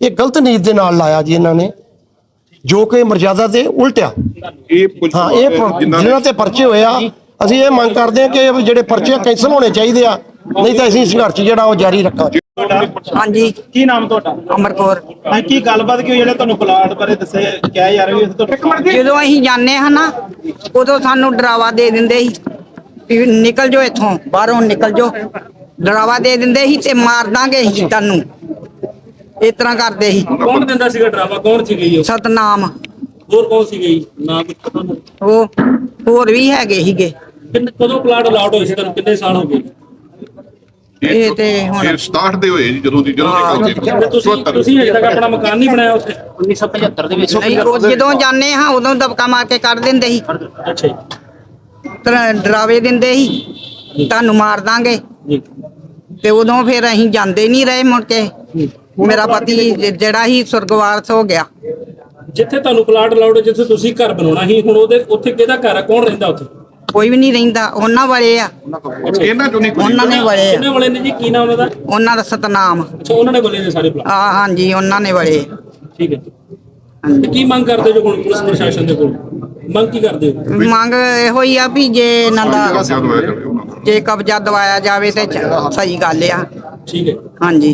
ਇਹ ਗਲਤ ਨੀਤ ਦੇ ਨਾਲ ਲਾਇਆ ਜੀ ਇਹਨਾਂ ਨੇ। ਜੋ ਕਿ ਮਰਜ਼ਾਦਾ ਦੇ ਇਹ ਕੁਝ ਹਾਂ ਇਹ ਪ- ਜਿਨ੍ਹਾਂ ਨੇ ਜਿਨ੍ਹਾਂ ਤੇ ਪਰਚੇ ਹੋਏ ਆ ਅਸੀਂ ਇਹ ਮੰਗ ਕਰਦੇ ਹਾਂ ਕਿ ਜਿਹੜੇ ਪਰਚੇ ਕੈਂਸਲ ਹੋਣੇ ਚਾਹੀਦੇ ਆ। ਨਹੀਂ ਤਾਂ ਅਸੀਂ ਸੰਘਰਸ਼ ਜਿਹੜਾ ਉਹ ਜਾਰੀ ਰੱਖਾਂਗੇ। ਹਾਂਜੀ। ਕੀ ਨਾਮ ਤੁਹਾਡਾ? ਅਮਰਕੌਰ ਹਾਂ ਕੀ ਗੱਲਬਾਤ ਕੀ ਹੋਈ ਜਿਹੜੇ ਤੁਹਾਨੂੰ ਪਲਾਟ ਬਾਰੇ ਦੱਸਿਆ ਕਿਹਾ ਯਾਰ ਵੀ ਤੁਹਾਨੂੰ ਜਦੋਂ ਅਸੀਂ ਜਾਂਦੇ ਹਾਂ ਨਾ ਉਦੋਂ ਸਾਨੂੰ ਡਰਾਵਾ ਦੇ ਦਿੰਦੇ ਸੀ ਵੀ ਨਿਕਲ ਜਾਓ ਇੱਥੋਂ ਬਾਹਰੋਂ ਨਿਕਲ ਜਾਓ। ਡਰਾਵਾ ਦੇ ਦਿੰਦੇ ਸੀ ਤੇ ਮਾਰ ਦਾਂਗੇ ਅਸੀਂ ਤੁਹਾਨੂੰ। ਇਸ ਤਰ੍ਹਾਂ ਕਰਦੇ ਸੀ। ਕੌਣ ਦਿੰਦਾ ਸੀਗਾ ਡਰਾਵਾ ਕੌਣ ਸੀ ਗਈ ਉਹ? ਸਤਨਾਮ। ਹੋਰ ਕੌਣ ਸੀ ਗਈ? ਨਾ ਕੁਝ ਪਤਾ ਨਹੀਂ ਉਹ ਹੋਰ ਵੀ ਹੈਗੇ ਸੀਗੇ। ਕਿੰਨੇ ਕਦੋਂ ਪਲਾਟ ਅਲਾਉਟ ਹੋਏ ਸੀ? ਤੁਹਾਨੂੰ ਕਿੰਨੇ ਸਾਲ ਹੋ ਗਏ? ਇਹ ਤੇ ਹੁਣ ਇਹ 67 ਦੇ ਹੋਏ ਜੀ ਜਦੋਂ ਦੀ ਜਦੋਂ ਦੀ ਤੇ ਤੁਸੀਂ ਤੁਸੀਂ ਹਜੇ ਤੱਕ ਆਪਣਾ ਮਕਾਨ ਨਹੀਂ ਬਣਾਇਆ ਉੱਥੇ? 1975 ਦੇ ਵਿੱਚ। ਨਹੀਂ ਉਹ ਜਦੋਂ ਜਾਂਦੇ ਹਾਂ ਉਦੋਂ ਦਬਕਾ ਮਾਰ ਕੇ ਕੱਢ ਦਿੰਦੇ ਸੀ। ਅੱਛਾ ਜੀ। ਤਰ- ਡਰਾਵੇ ਦਿੰਦੇ ਸੀ। ਤੁਹਾਨੂੰ ਮਾਰ ਦਾਂਗੇ। ਜੀ। ਤੇ ਉਦੋਂ ਫਿਰ ਅਸੀਂ ਜਾਂਦੇ ਨਹੀਂ ਰਹੇ ਮੁੜ ਕੇ। ਮੇਰਾ ਪਤੀ ਜ- ਜਿਹੜਾ ਹੀ ਸੁਰਗਵਾਸ ਹੋ ਗਿਆ। ਜਿੱਥੇ ਤੁਹਾਨੂੰ ਪਲਾਟ ਅਲਾਉਡ ਜਿੱਥੇ ਤੁਸੀਂ ਘਰ ਬਣਾਉਣਾ ਸੀ ਹੁਣ ਉਹਦੇ ਉੱਥੇ ਕਿਹਦਾ ਘਰ ਆ? ਕੌਣ ਰਹਿੰਦਾ ਉੱਥੇ? ਕੋਈ ਵੀ ਨਹੀਂ ਰਹਿੰਦਾ ਉਹਨਾਂ ਵਾਲੇ ਆ। ਇਹਨਾਂ ਚੋਂ ਨਹੀਂ ਕੋਈ ਉਹਨਾਂ ਨੇ ਵਾਲੇ ਆ। ਕਿੰਨੇ ਵਾਲੇ ਨੇ ਜੀ? ਕੀ ਨਾਮ ਉਹਨਾਂ ਦਾ? ਉਹਨਾਂ ਦਾ ਸਤਨਾਮ। ਅੱਛਾ ਉਹਨਾਂ ਨੇ ਬੋਲੇ ਨੇ ਸਾਰੇ ਪਲਾਟ? ਆ ਹਾਂਜੀ ਉਹਨਾਂ ਨੇ ਵਾਲੇ। ਠੀਕ ਹੈ ਤੇ ਕੀ ਮੰਗ ਕਰਦੇ ਜੋ ਹੁਣ ਪੁਲਿਸ ਪ੍ਰਸ਼ਾਸਨ ਦੇ ਕੋਲ? ਮੰਗ ਕੀ ਕਰਦੇ ਹੋ? ਮੰਗ ਇਹੋ ਹੀ ਆ ਵੀ ਜੇ ਇਹਨਾਂ ਦਾ ਦਵਾਇਆ ਜਾਵੇ ਜੇ ਕਬਜ਼ਾ ਦਵਾਇਆ ਜਾਵੇ ਤੇ ਚ- ਸਹੀ ਗੱਲ ਆ। ਠੀਕ ਹੈ ਹਾਂਜੀ।